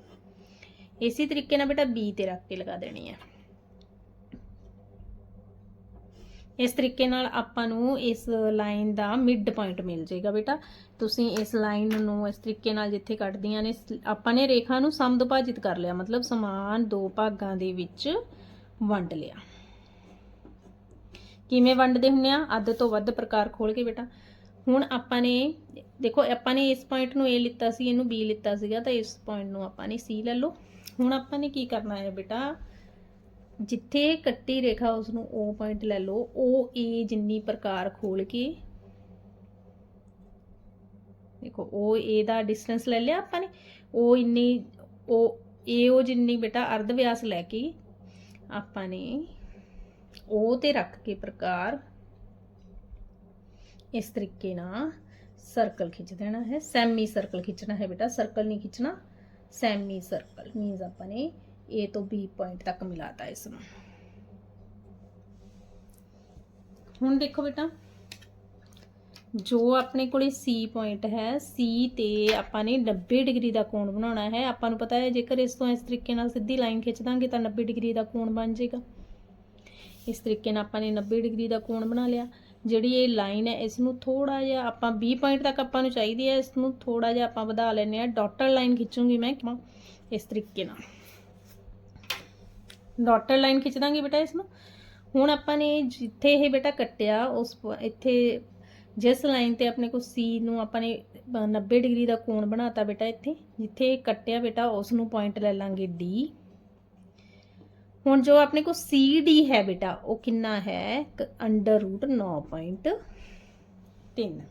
ਇਸੇ ਤਰੀਕੇ ਨਾਲ ਬੇਟਾ ਬੀ ਤੇ ਰੱਖ ਕੇ ਲਗਾ ਦੇਣੀ ਹੈ। ਇਸ ਤਰੀਕੇ ਨਾਲ ਆਪਾਂ ਨੂੰ ਇਸ ਲਾਈਨ ਦਾ ਮਿਡ ਪੁਆਇੰਟ ਮਿਲ ਜਾਏਗਾ ਬੇਟਾ। ਤੁਸੀਂ ਇਸ ਲਾਈਨ ਨੂੰ ਇਸ ਤਰੀਕੇ ਨਾਲ ਜਿੱਥੇ ਕੱਟਦੀਆਂ ਨੇ ਆਪਾਂ ਨੇ ਰੇਖਾ ਨੂੰ ਸਮਦੁਭਾਜਿਤ ਕਰ ਲਿਆ, ਮਤਲਬ ਸਮਾਨ ਦੋ ਭਾਗਾਂ ਦੇ ਵਿੱਚ ਵੰਡ ਲਿਆ। ਕਿਵੇਂ ਵੰਡਦੇ ਹੁੰਨੇ ਆ? ਅੱਧ ਤੋਂ ਵੱਧ ਪ੍ਰਕਾਰ ਖੋਲ ਕੇ ਬੇਟਾ। ਹੁਣ ਆਪਾਂ ਨੇ, ਦੇਖੋ, ਆਪਾਂ ਨੇ ਇਸ ਪੁਆਇੰਟ ਨੂੰ A ਲਿੱਤਾ ਸੀ, ਇਹਨੂੰ B ਲਿੱਤਾ ਸੀਗਾ, ਤਾਂ ਇਸ ਪੁਆਇੰਟ ਨੂੰ ਆਪਾਂ ਨੇ C ਲੈ ਲਓ। ਹੁਣ ਆਪਾਂ ਨੇ ਕੀ ਕਰਨਾ ਹੈ ਬੇਟਾ? ਜਿੱਥੇ ਕੱਟੀ ਰੇਖਾ ਉਸ ਨੂੰ O ਪੁਆਇੰਟ ਲੈ ਲਓ, ਉਹ A ਜਿੰਨੀ ਪ੍ਰਕਾਰ ਖੋਲ ਕੇ, ਦੇਖੋ ਉਹ A ਦਾ ਡਿਸਟੈਂਸ ਲੈ ਲਿਆ ਆਪਾਂ ਨੇ ਉਹ ਇੰਨੀ ਉਹ AO ਜਿੰਨੀ ਬੇਟਾ ਅਰਧ ਵਿਆਸ ਲੈ ਕੇ ਆਪਾਂ ਨੇ ਉਹ ਤੇ ਰੱਖ ਕੇ ਪ੍ਰਕਾਰ ਇਸ ਤਰੀਕੇ ਨਾਲ ਸਰਕਲ ਖਿੱਚ ਦੇਣਾ ਹੈ ਸੈਮੀ ਸਰਕਲ ਖਿੱਚਣਾ ਹੈ ਬੇਟਾ ਸਰਕਲ ਨਹੀਂ ਖਿੱਚਣਾ ਸੈਮੀ ਸਰਕਲ ਮੀਨਸ ਆਪਾਂ ਨੇ A ਤੋਂ B ਪੁਆਇੰਟ ਤੱਕ ਮਿਲਾਤਾ ਇਸ ਨੂੰ। ਹੁਣ ਦੇਖੋ ਬੇਟਾ, ਜੋ ਆਪਣੇ ਕੋਲੇ C ਪੁਆਇੰਟ ਹੈ, C ਤੇ ਆਪਾਂ ਨੇ 90 ਡਿਗਰੀ ਦਾ ਕੋਣ ਬਣਾਉਣਾ ਹੈ। ਆਪਾਂ ਨੂੰ ਪਤਾ ਹੈ, ਜੇਕਰ ਇਸ ਤੋਂ ਇਸ ਤਰੀਕੇ ਨਾਲ ਸਿੱਧੀ ਲਾਈਨ ਖਿੱਚ ਦਾਂਗੇ ਤਾਂ 90 ਡਿਗਰੀ ਦਾ ਕੋਣ ਬਣ ਜਾਏਗਾ। ਇਸ ਤਰੀਕੇ ਨਾਲ ਆਪਾਂ ਨੇ 90 ਡਿਗਰੀ ਦਾ ਕੋਣ ਬਣਾ ਲਿਆ। ਜਿਹੜੀ ਇਹ ਲਾਈਨ ਹੈ, ਇਸ ਨੂੰ ਥੋੜਾ ਜਿਹਾ ਆਪਾਂ 20 ਪੁਆਇੰਟ ਤੱਕ ਆਪਾਂ ਨੂੰ ਚਾਹੀਦੀ ਹੈ, ਇਸ ਨੂੰ ਥੋੜਾ ਜਿਹਾ ਆਪਾਂ ਵਧਾ ਲੈਂਦੇ ਆ ਡਾਟਰ ਲਾਈਨ ਖਿੱਚੂਗੀ ਮੈਂ, ਇਸ ਤਰੀਕੇ ਨਾਲ। ਡਾਟਰ ਲਾਈਨ ਖਿੱਚ ਦਾਂਗੇ ਬੇਟਾ ਇਸ ਨੂੰ ਹੁਣ ਆਪਾਂ ਨੇ ਜਿੱਥੇ ਇਹ ਬੇਟਾ ਕੱਟਿਆ, ਉਸ ਇੱਥੇ ਜਿਸ ਲਾਈਨ ਤੇ ਆਪਣੇ ਕੋਲ C ਨੂੰ ਆਪਾਂ ਨੇ ਬ- 90 ਡਿਗਰੀ ਦਾ ਕੋਣ ਬਣਾਤਾ ਬੇਟਾ ਇੱਥੇ, ਜਿੱਥੇ ਕੱਟਿਆ ਬੇਟਾ ਉਸ ਨੂੰ ਪੁਆਇੰਟ ਲੈ ਲਾਂਗੇ D ਹੁਣ ਜੋ ਆਪਣੇ ਕੋਲ CD ਹੈ ਬੇਟਾ, ਉਹ ਕਿੰਨਾ ਹੈ? Under root 9.3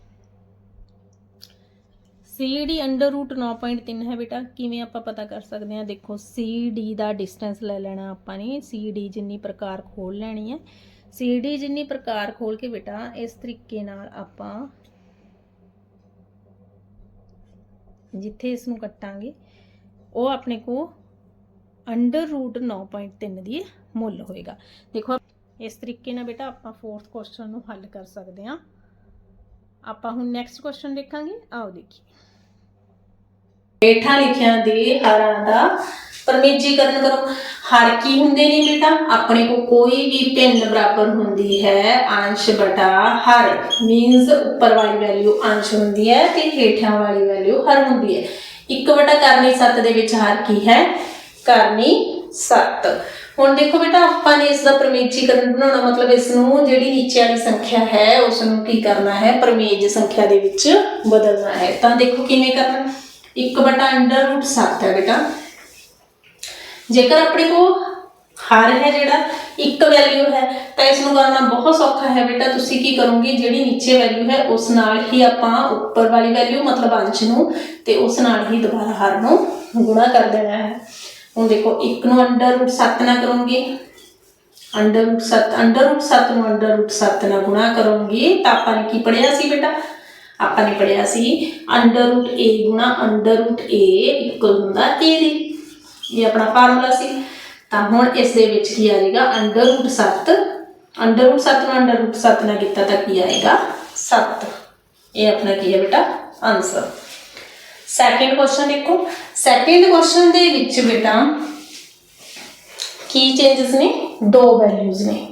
C D under root 9.3 ਹੈ ਬੇਟਾ, ਕਿਵੇਂ ਆਪਾਂ ਪਤਾ ਕਰ ਸਕਦੇ ਹਾਂ? ਦੇਖੋ ਸੀ ਡੀ ਦਾ ਡਿਸਟੈਂਸ ਲੈ ਲੈਣਾ ਆਪਾਂ ਨੇ ਸੀ ਡੀ ਜਿੰਨੀ ਪ੍ਰਕਾਰ ਖੋਲ ਲੈਣੀ ਹੈ। ਸੀ ਡੀ ਜਿੰਨੀ ਪ੍ਰਕਾਰ ਖੋਲ ਕੇ ਬੇਟਾ, ਇਸ ਤਰੀਕੇ ਨਾਲ ਆਪਾਂ ਜਿੱਥੇ ਇਸ ਨੂੰ ਕੱਟਾਂਗੇ, ਉਹ ਆਪਣੇ ਕੋ ਅੰਡਰ ਰੂਟ 9.3 ਦੀ ਮੁੱਲ ਹੋਏਗਾ। ਦੇਖੋ, ਇਸ ਤਰੀਕੇ ਨਾਲ ਬੇਟਾ ਆਪਾਂ ਫੋਰਥ ਕੁਐਸਚਨ ਨੂੰ ਹੱਲ ਕਰ ਸਕਦੇ ਹਾਂ। ਆਪਾਂ ਹੁਣ ਨੈਕਸਟ ਕੁਐਸਚਨ ਦੇਖਾਂਗੇ। ਆਓ ਦੇਖੀਏ। ਹੇਠਾਂ ਲਿਖਿਆਂ ਦੇ ਹਾਰਾਂ ਦਾ ਪਰਮੇਜੀਕਰਨ ਕਰੋ। ਹਰ ਕੀ ਹੁੰਦੇ ਨੇ ਬੇਟਾ? ਆਪਣੇ ਕੋ ਕੋਈ ਵੀ ਭਿੰਨ ਬਰਾਬਰ ਹੁੰਦੀ ਹੈ, ਅੰਸ਼ ਬਟਾ ਹਰ। ਮੀਨਸ ਉੱਪਰ ਵਾਲੀ ਵੈਲਿਊ ਅੰਸ਼ ਹੁੰਦੀ ਹੈ ਤੇ ਹੇਠਾਂ ਵਾਲੀ ਵੈਲਿਊ ਹਰ ਹੁੰਦੀ ਹੈ। 1 ਬਟਾ ਕਰਨੀ 7 ਦੇ ਵਿੱਚ ਹਰ ਕੀ ਹੈ? ਕਰਨੀ 7 ਹੁਣ ਦੇਖੋ ਬੇਟਾ, ਆਪਾਂ ਨੇ ਇਸ ਦਾ ਪਰਮੇਜੀਕਰਨ ਬਣਾਉਣਾ ਮਤਲਬ ਇਸ ਨੂੰ ਜਿਹੜੀ ਨੀਚੇ ਵਾਲੀ ਸੰਖਿਆ ਹੈ ਉਸ ਨੂੰ ਕੀ ਕਰਨਾ ਹੈ? ਪਰਮੇਜ ਸੰਖਿਆ ਦੇ ਵਿੱਚ ਬਦਲਣਾ ਹੈ। ਤਾਂ ਦੇਖੋ ਕਿਵੇਂ ਕਰਨਾ। 1 ਬਟਾ ਅੰਡਰ ਰੂਟ 7 ਹੈ ਬੇਟਾ। ਜੇਕਰ ਆਪਣੇ ਕੋਲ ਹਰ ਹੈ ਜਿਹੜਾ, ਇੱਕ ਵੈਲਿਊ ਹੈ, ਤਾਂ ਇਸ ਨੂੰ ਕਰਨਾ ਬਹੁਤ ਸੌਖਾ ਹੈ ਬੇਟਾ। ਤੁਸੀਂ ਕੀ ਕਰੋਗੇ, ਜਿਹੜੀ ਨੀਚੇ ਵੈਲਿਊ ਹੈ, ਉਸ ਨਾਲ ਹੀ ਆਪਾਂ ਉੱਪਰ ਵਾਲੀ ਵੈਲਿਊ ਮਤਲਬ ਅੰਸ਼ ਨੂੰ, ਤੇ ਉਸ ਨਾਲ ਹੀ ਦੁਬਾਰਾ ਹਰ ਨੂੰ ਗੁਣਾ ਕਰ ਦੇਣਾ ਹੈ। ਹੁਣ ਦੇਖੋ 1 ਨੂੰ ਅੰਡਰ ਰੂਟ 7 ਨਾਲ ਕਰੋਗੇ, ਅੰਡਰ ਰੂਟ 7 ਅੰਡਰ ਰੂਟ 7 ਨੂੰ ਅੰਡਰ ਰੂਟ 7 ਨਾਲ ਗੁਣਾ ਕਰੋਗੇ, ਤਾਂ ਆਪਾਂ ਨੇ ਕੀ ਪੜਿਆ ਸੀ ਬੇਟਾ? ਆਪਾਂ ਨੇ ਪੜਿਆ ਸੀ ਅੰਡਰ ਰੂਟ a ਗੁਣਾ ਅੰਡਰ ਰੂਟ a ਇਕੁਅਲ ਹੁੰਦਾ a ਦੇ। ਇਹ ਆਪਣਾ ਫਾਰਮੂਲਾ ਸੀ। ਤਾਂ ਹੁਣ ਇਸ ਦੇ ਵਿੱਚ ਕੀ ਆਏਗਾ ਜਾਏਗਾ? ਅੰਡਰ ਰੂਟ 7 ਅੰਡਰ ਰੂਟ 7 ਨੂੰ ਅੰਡਰ ਰੂਟ 7 ਨਾਲ ਕੀਤਾ ਤਾਂ ਕੀ ਆਏਗਾ? 7 ਇਹ ਆਪਣਾ ਕੀ ਹੈ ਬੇਟਾ? ਆਨਸਰ ਸੈਕਿੰਡ ਕੁਐਸਚਨ ਦੇਖੋ। ਸੈਕਿੰਡ ਕੁਐਸਚਨ ਦੇ ਵਿੱਚ ਬੇਟਾ ਕੀ ਚੇਂਜਸ ਨੇ? ਦੋ ਵੈਲਿਊਜ਼ ਨੇ।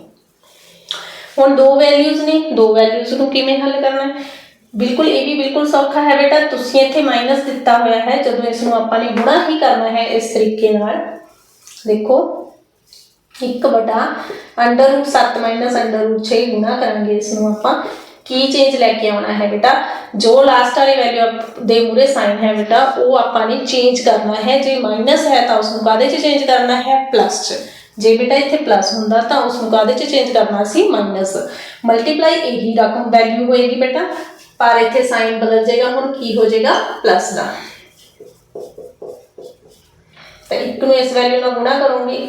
ਹੁਣ ਦੋ ਵੈਲਿਊਜ਼ ਨੇ। ਦੋ ਵੈਲਿਊਜ਼ ਨੂੰ ਕਿਵੇਂ ਹੱਲ ਕਰਨਾ ਹੈ? ਬਿਲਕੁਲ, ਇਹ ਵੀ ਬਿਲਕੁਲ ਸੌਖਾ ਹੈ ਬੇਟਾ। ਤੁਸੀਂ ਇੱਥੇ ਮਾਈਨਸ ਦਿੱਤਾ ਹੋਇਆ ਹੈ, ਜਦੋਂ ਇਸ ਨੂੰ ਆਪਾਂ ਨੇ ਗੁਣਾ ਹੀ ਕਰਨਾ ਹੈ ਇਸ ਤਰੀਕੇ ਨਾਲ। ਦੇਖੋ 1 ਬਟਾ under root 7 minus under root 6 ਗੁਣਾ ਕਰਾਂਗੇ ਇਸ ਨੂੰ ਆਪਾਂ। ਕੀ ਚੇਂਜ ਲੈ ਕੇ ਆਉਣਾ ਹੈ ਬੇਟਾ? ਜੋ ਲਾਸਟ ਵਾਲੀ ਵੈਲਿਊ ਦੇ ਮੂਰੇ ਸਾਈਨ ਹੈ ਬੇਟਾ, ਉਹ ਆਪਾਂ ਨੇ ਚੇਂਜ ਕਰਨਾ ਹੈ। ਜੇ ਮਾਈਨਸ ਹੈ ਤਾਂ ਉਸ ਨੂੰ ਕਾਹਦੇ 'ਚ ਚੇਂਜ ਕਰਨਾ ਹੈ? ਪਲੱਸ 'ਚ। ਜੇ ਬੇਟਾ ਇੱਥੇ ਪਲੱਸ ਹੁੰਦਾ ਤਾਂ ਉਸ ਨੂੰ ਕਾਹਦੇ 'ਚ ਚੇਂਜ ਕਰਨਾ ਸੀ? ਮਾਈਨਸ ਮਲਟੀਪਲਾਈ ਇਹੀ ਰਕਮ ਵੈਲਿਊ ਹੋਏਗੀ ਬੇਟਾ। ਪਰ ਇੱਥੇ ਸਾਈਨ ਬਦਲ ਜਾਏਗਾ ਹੁਣ ਕੀ ਹੋ ਜਾਏਗਾ ਪਲੱਸ ਦਾ ਤਾਂ ਇੱਕ ਨੂੰ ਇਸ ਵੈਲਿਊ ਨਾਲ ਗੁਣਾ ਕਰੋਗੇ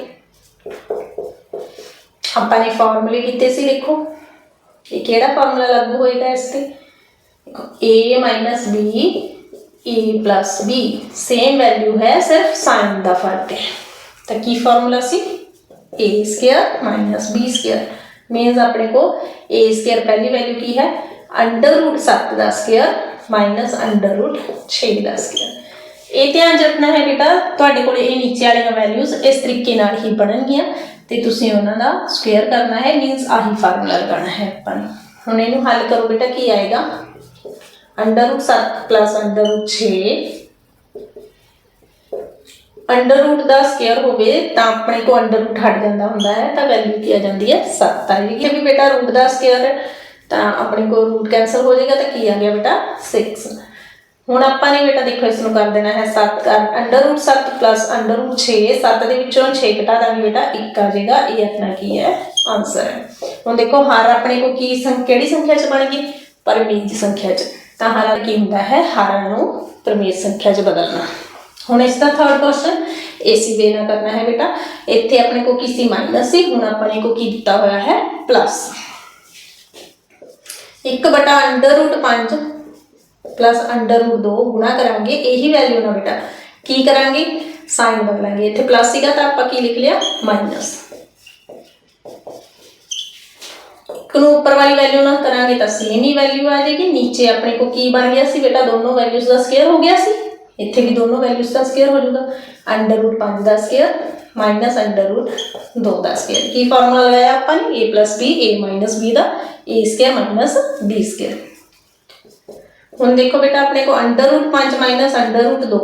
ਆਪਾਂ ਨੇ ਫਾਰਮੂਲੇ ਕੀਤੇ ਸੀ ਦੇਖੋ ਇਹ ਕਿਹੜਾ ਫਾਰਮੂਲਾ ਲਾਗੂ ਹੋਏਗਾ ਇਸ ਤੇ ਦੇਖੋ a b a b same value ਹੈ ਸਿਰਫ ਸਾਈਨ ਦਾ ਫ਼ਰਕ ਹੈ ਤਾਂ ਕੀ ਫਾਰਮੂਲਾ ਸੀ a square b square means ਆਪਣੇ ਕੋ a ਸਕੁਅਰ ਪਹਿਲੀ ਵੈਲਿਊ ਕੀ ਹੈ ਅੰਡਰ ਰੂਟ 7 ਦਾ ਸਕੁਅਰ ਮਾਈਨਸ ਅੰਡਰ ਰੂਟ 6 ਦਾ ਸਕੁਅਰ ਇਹ ਧਿਆਨ ਰੱਖਣਾ ਹੈ ਬੇਟਾ, ਤੁਹਾਡੇ ਕੋਲ ਇਹ ਨੀਚੇ ਵਾਲੀਆਂ ਵੈਲਿਊਜ਼ ਇਸ ਤਰੀਕੇ ਨਾਲ ਹੀ ਬਣਨਗੀਆਂ ਤੇ ਤੁਸੀਂ ਉਹਨਾਂ ਦਾ ਸਕੁਅਰ ਕਰਨਾ ਹੈ ਮੀਨਸ ਆਹੀ ਫਾਰਮੂਲਾ ਲਗਾਉਣਾ ਹੈ ਆਪਾਂ ਨੇ। ਹੁਣ ਇਹਨੂੰ ਹੱਲ ਕਰੋ ਬੇਟਾ, ਕੀ ਆਏਗਾ? Under root 7 under root 6 under root ਦਾ ਸਕੁਅਰ ਹੋਵੇ ਤਾਂ ਆਪਣੇ ਕੋ ਅੰਡਰ ਰੂਟ ਹਟ ਜਾਂਦਾ ਹੁੰਦਾ ਹੈ, ਤਾਂ ਵੈਲਿਊ ਕੀ ਆ ਜਾਂਦੀ ਹੈ? 7 ਆਏਗੀ ਕਿ ਵੀ ਬੇਟਾ ਰੂਟ ਦਾ ਸਕੁਅਰ ਤਾਂ ਆਪਣੇ ਕੋਲ ਰੂਟ ਕੈਨਸਲ ਹੋ ਜਾਏਗਾ ਤਾਂ ਕੀ ਆ ਗਿਆ ਬੇਟਾ? 6 ਹੁਣ ਆਪਾਂ ਨੇ ਬੇਟਾ ਦੇਖੋ ਇਸ ਨੂੰ ਕਰ ਦੇਣਾ ਹੈ 7 ਕਰ ਅੰਡਰ ਰੂਟ 7 ਅੰਡਰ ਰੂਟ 6 7 ਦੇ ਵਿੱਚੋਂ 6 ਘਟਾ ਦਾਂਗੇ ਬੇਟਾ 1 ਆ ਜਾਏਗਾ। ਇਹ ਆਪਣਾ ਕੀ ਹੈ? ਆਨਸਰ ਹੈ। ਹੁਣ ਦੇਖੋ, ਹਰ ਆਪਣੇ ਕੋ ਕੀ ਸੰਖ ਕਿਹੜੀ ਸੰਖਿਆ ਚ ਬਣ ਗਈ? ਪਰਮੇਜ ਸੰਖਿਆ ਚ। ਤਾਂ ਹਰ ਕੀ ਹੁੰਦਾ ਹੈ? ਹਰਾਂ ਨੂੰ ਪਰਮੇਜ ਸੰਖਿਆ ਚ ਬਦਲਣਾ। ਹੁਣ ਇਸ ਦਾ ਥਰਡ ਕੁਐਸਚਨ ਏਸੀ ਵੇ ਨਾਲ ਕਰਨਾ ਹੈ ਬੇਟਾ। ਇੱਥੇ ਆਪਣੇ ਕੋ ਕੀ ਸੀ ਮਾਈਨਸ ਸੀ? ਹੁਣ ਆਪਣੇ ਕੋ ਕੀ ਦਿੱਤਾ ਹੋਇਆ ਹੈ? Plus 1 ਬਟਾ under root 5 plus under root 2 ਗੁਣਾ ਕਰਾਂਗੇ, ਇਹੀ ਵੈਲਿਊ ਨਾਲ ਬੇਟਾ। ਕੀ ਕਰਾਂਗੇ? ਸਾਈਨ ਬਦਲਾਂਗੇ। ਇੱਥੇ ਪਲੱਸ ਸੀਗਾ ਤਾਂ ਆਪਾਂ ਕੀ ਲਿਖ ਲਿਆ? ਮਾਈਨਸ ਇੱਕ ਨੂੰ ਉੱਪਰ ਵਾਲੀ ਵੈਲਿਊ ਨਾਲ ਕਰਾਂਗੇ ਤਾਂ ਸੇਮ ਹੀ ਵੈਲਿਊ ਆ ਜਾਏਗੀ। ਨੀਚੇ ਆਪਣੇ ਕੋ ਕੀ ਬਣ ਗਿਆ ਸੀ ਬੇਟਾ? ਦੋਨੋਂ ਵੈਲਿਊਜ਼ ਦਾ ਸਕੁਅਰ ਹੋ ਗਿਆ ਸੀ। ਇੱਥੇ ਵੀ ਦੋਨੋਂ ਵੈਲਿਊਜ਼ ਦਾ ਸਕੁਅਰ ਹੋ ਜਾਊਗਾ। ਅੰਡਰ ਰੂਟ 5 ਦਾ ਸਕੁਅਰ ਮਾਈਨਸ ਅੰਡਰ ਰੂਟ 2 ਦਾ ਸਕੁਅਰ ਕੀ ਫਾਰਮੂਲਾ ਲਗਾਇਆ ਆਪਾਂ ਨੇ? A b a b ਦਾ a square minus b square ਹੁਣ ਦੇਖੋ ਬੇਟਾ, ਆਪਣੇ ਕੋ under root 5 minus under root 2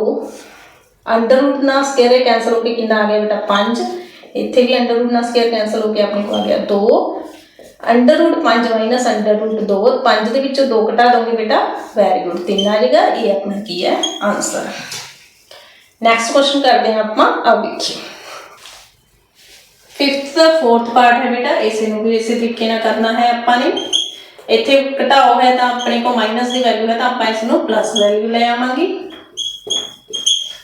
under root ਨਾਲ ਸਕੁਅਰ ਕੈਨਸਲ ਹੋ ਕੇ ਕਿੰਨਾ ਆ ਗਿਆ ਬੇਟਾ? 5 ਇੱਥੇ ਵੀ ਅੰਡਰ ਰੂਟ ਨਾਲ ਸਕੁਅਰ ਕੈਨਸਲ ਹੋ ਕੇ ਆਪਣੇ ਕੋ ਆ ਗਿਆ 2 under root 5 minus under root 2 5 ਦੇ ਵਿੱਚੋਂ 2 ਘਟਾ ਦੋਗੇ ਬੇਟਾ? ਵੈਰੀ ਗੁੱਡ 3 ਆ ਜਾਏਗਾ। ਇਹ ਆਪਣਾ ਕੀ ਹੈ? ਆਨਸਰ ਨੈਕਸਟ ਕੁਐਸਚਨ ਕਰਦੇ ਹਾਂ ਆਪਾਂ। ਆ ਦੇਖੀਏ ਫਿਫਥ ਦਾ ਫੋਰਥ ਪਾਰਟ ਹੈ ਬੇਟਾ ਇਸੇ ਨੂੰ ਵੀ ਇਸੇ ਤਰੀਕੇ ਨਾਲ ਕਰਨਾ ਹੈ ਆਪਾਂ ਨੇ ਇੱਥੇ ਘਟਾਓ ਹੈ ਤਾਂ ਆਪਣੇ ਕੋ ਮਾਈਨਸ ਦੀ ਵੈਲਿਊ ਹੈ ਤਾਂ ਆਪਾਂ ਇਸ ਨੂੰ ਪਲੱਸ ਵੈਲਿਊ ਲੈ ਆਵਾਂਗੇ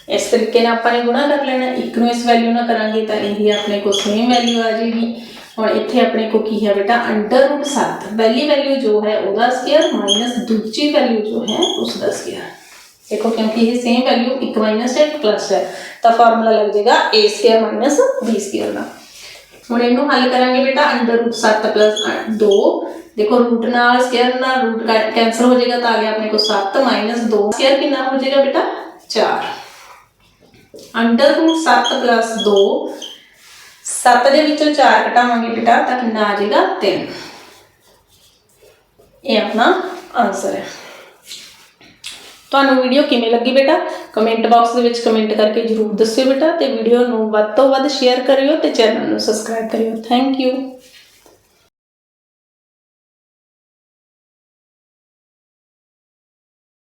ਇਸ ਤਰੀਕੇ ਨਾਲ ਆਪਾਂ ਨੇ ਗੁਣਾ ਕਰ ਲੈਣਾ ਇੱਕ ਨੂੰ ਇਸ ਵੈਲਿਊ ਨਾਲ ਕਰਾਂਗੇ ਤਾਂ ਇਹ ਆਪਣੇ ਕੋ ਸੇਮ ਵੈਲਿਊ ਆ ਜਾਏਗੀ ਹੁਣ ਇੱਥੇ ਆਪਣੇ ਕੋ ਕੀ ਹੈ ਬੇਟਾ ਅੰਡਰ ਰੂਟ 7 ਪਹਿਲੀ ਵੈਲਿਊ ਜੋ ਹੈ ਉਹਦਾ ਸਕੁਅਰ ਮਾਈਨਸ ਦੂਜੀ ਵੈਲਿਊ ਜੋ ਹੈ ਉਸ ਦਾ ਸਕੁਅਰ ਦੇਖੋ ਕਿਉਂਕਿ ਇਹ ਸੇਮ ਵੈਲਿਊ 1 ਮਾਈਨਸ ਹੈ ਪਲੱਸ ਹੈ ਤਾਂ ਫਾਰਮੂਲਾ ਲੱਗ ਜਾਏਗਾ a square minus b square ਦਾ ਹੁਣ ਇਹਨੂੰ ਹੱਲ ਕਰਾਂਗੇ ਬੇਟਾ ਅੰਡਰ ਰੂਟ 7 ਪਲੱਸ 2 ਦੇਖੋ ਰੂਟ ਨਾਲ ਸਕੁਅਰ ਨਾਲ ਰੂਟ ਕੈਨਸਲ ਹੋ ਜਾਏਗਾ ਤਾਂ ਆ ਗਿਆ ਆਪਣੇ ਕੋਲ 7 ਮਾਈਨਸ 2 ਸਕੁਅਰ ਕਿੰਨਾ ਹੋ ਜਾਏਗਾ ਬੇਟਾ? 4 ਅੰਡਰ ਰੂਟ 7 ਪਲੱਸ 2 7 ਦੇ ਵਿੱਚੋਂ 4 ਘਟਾਵਾਂਗੇ ਬੇਟਾ ਤਾਂ ਕਿੰਨਾ ਆ ਜਾਏਗਾ 3 ਇਹ ਆਪਣਾ ਆਨਸਰ ਹੈ। ਤੁਹਾਨੂੰ ਵੀਡੀਓ ਕਿਵੇਂ ਲੱਗੀ ਬੇਟਾ? ਕਮੈਂਟ ਬਾਕਸ ਦੇ ਵਿੱਚ ਕਮੈਂਟ ਕਰਕੇ ਜਰੂਰ ਦੱਸਿਓ ਬੇਟਾ ਤੇ ਵੀਡੀਓ ਨੂੰ ਵੱਧ ਤੋਂ ਵੱਧ ਸ਼ੇਅਰ ਕਰਿਓ ਤੇ ਚੈਨਲ ਨੂੰ ਸਬਸਕ੍ਰਾਈਬ ਕਰਿਓ। Thank you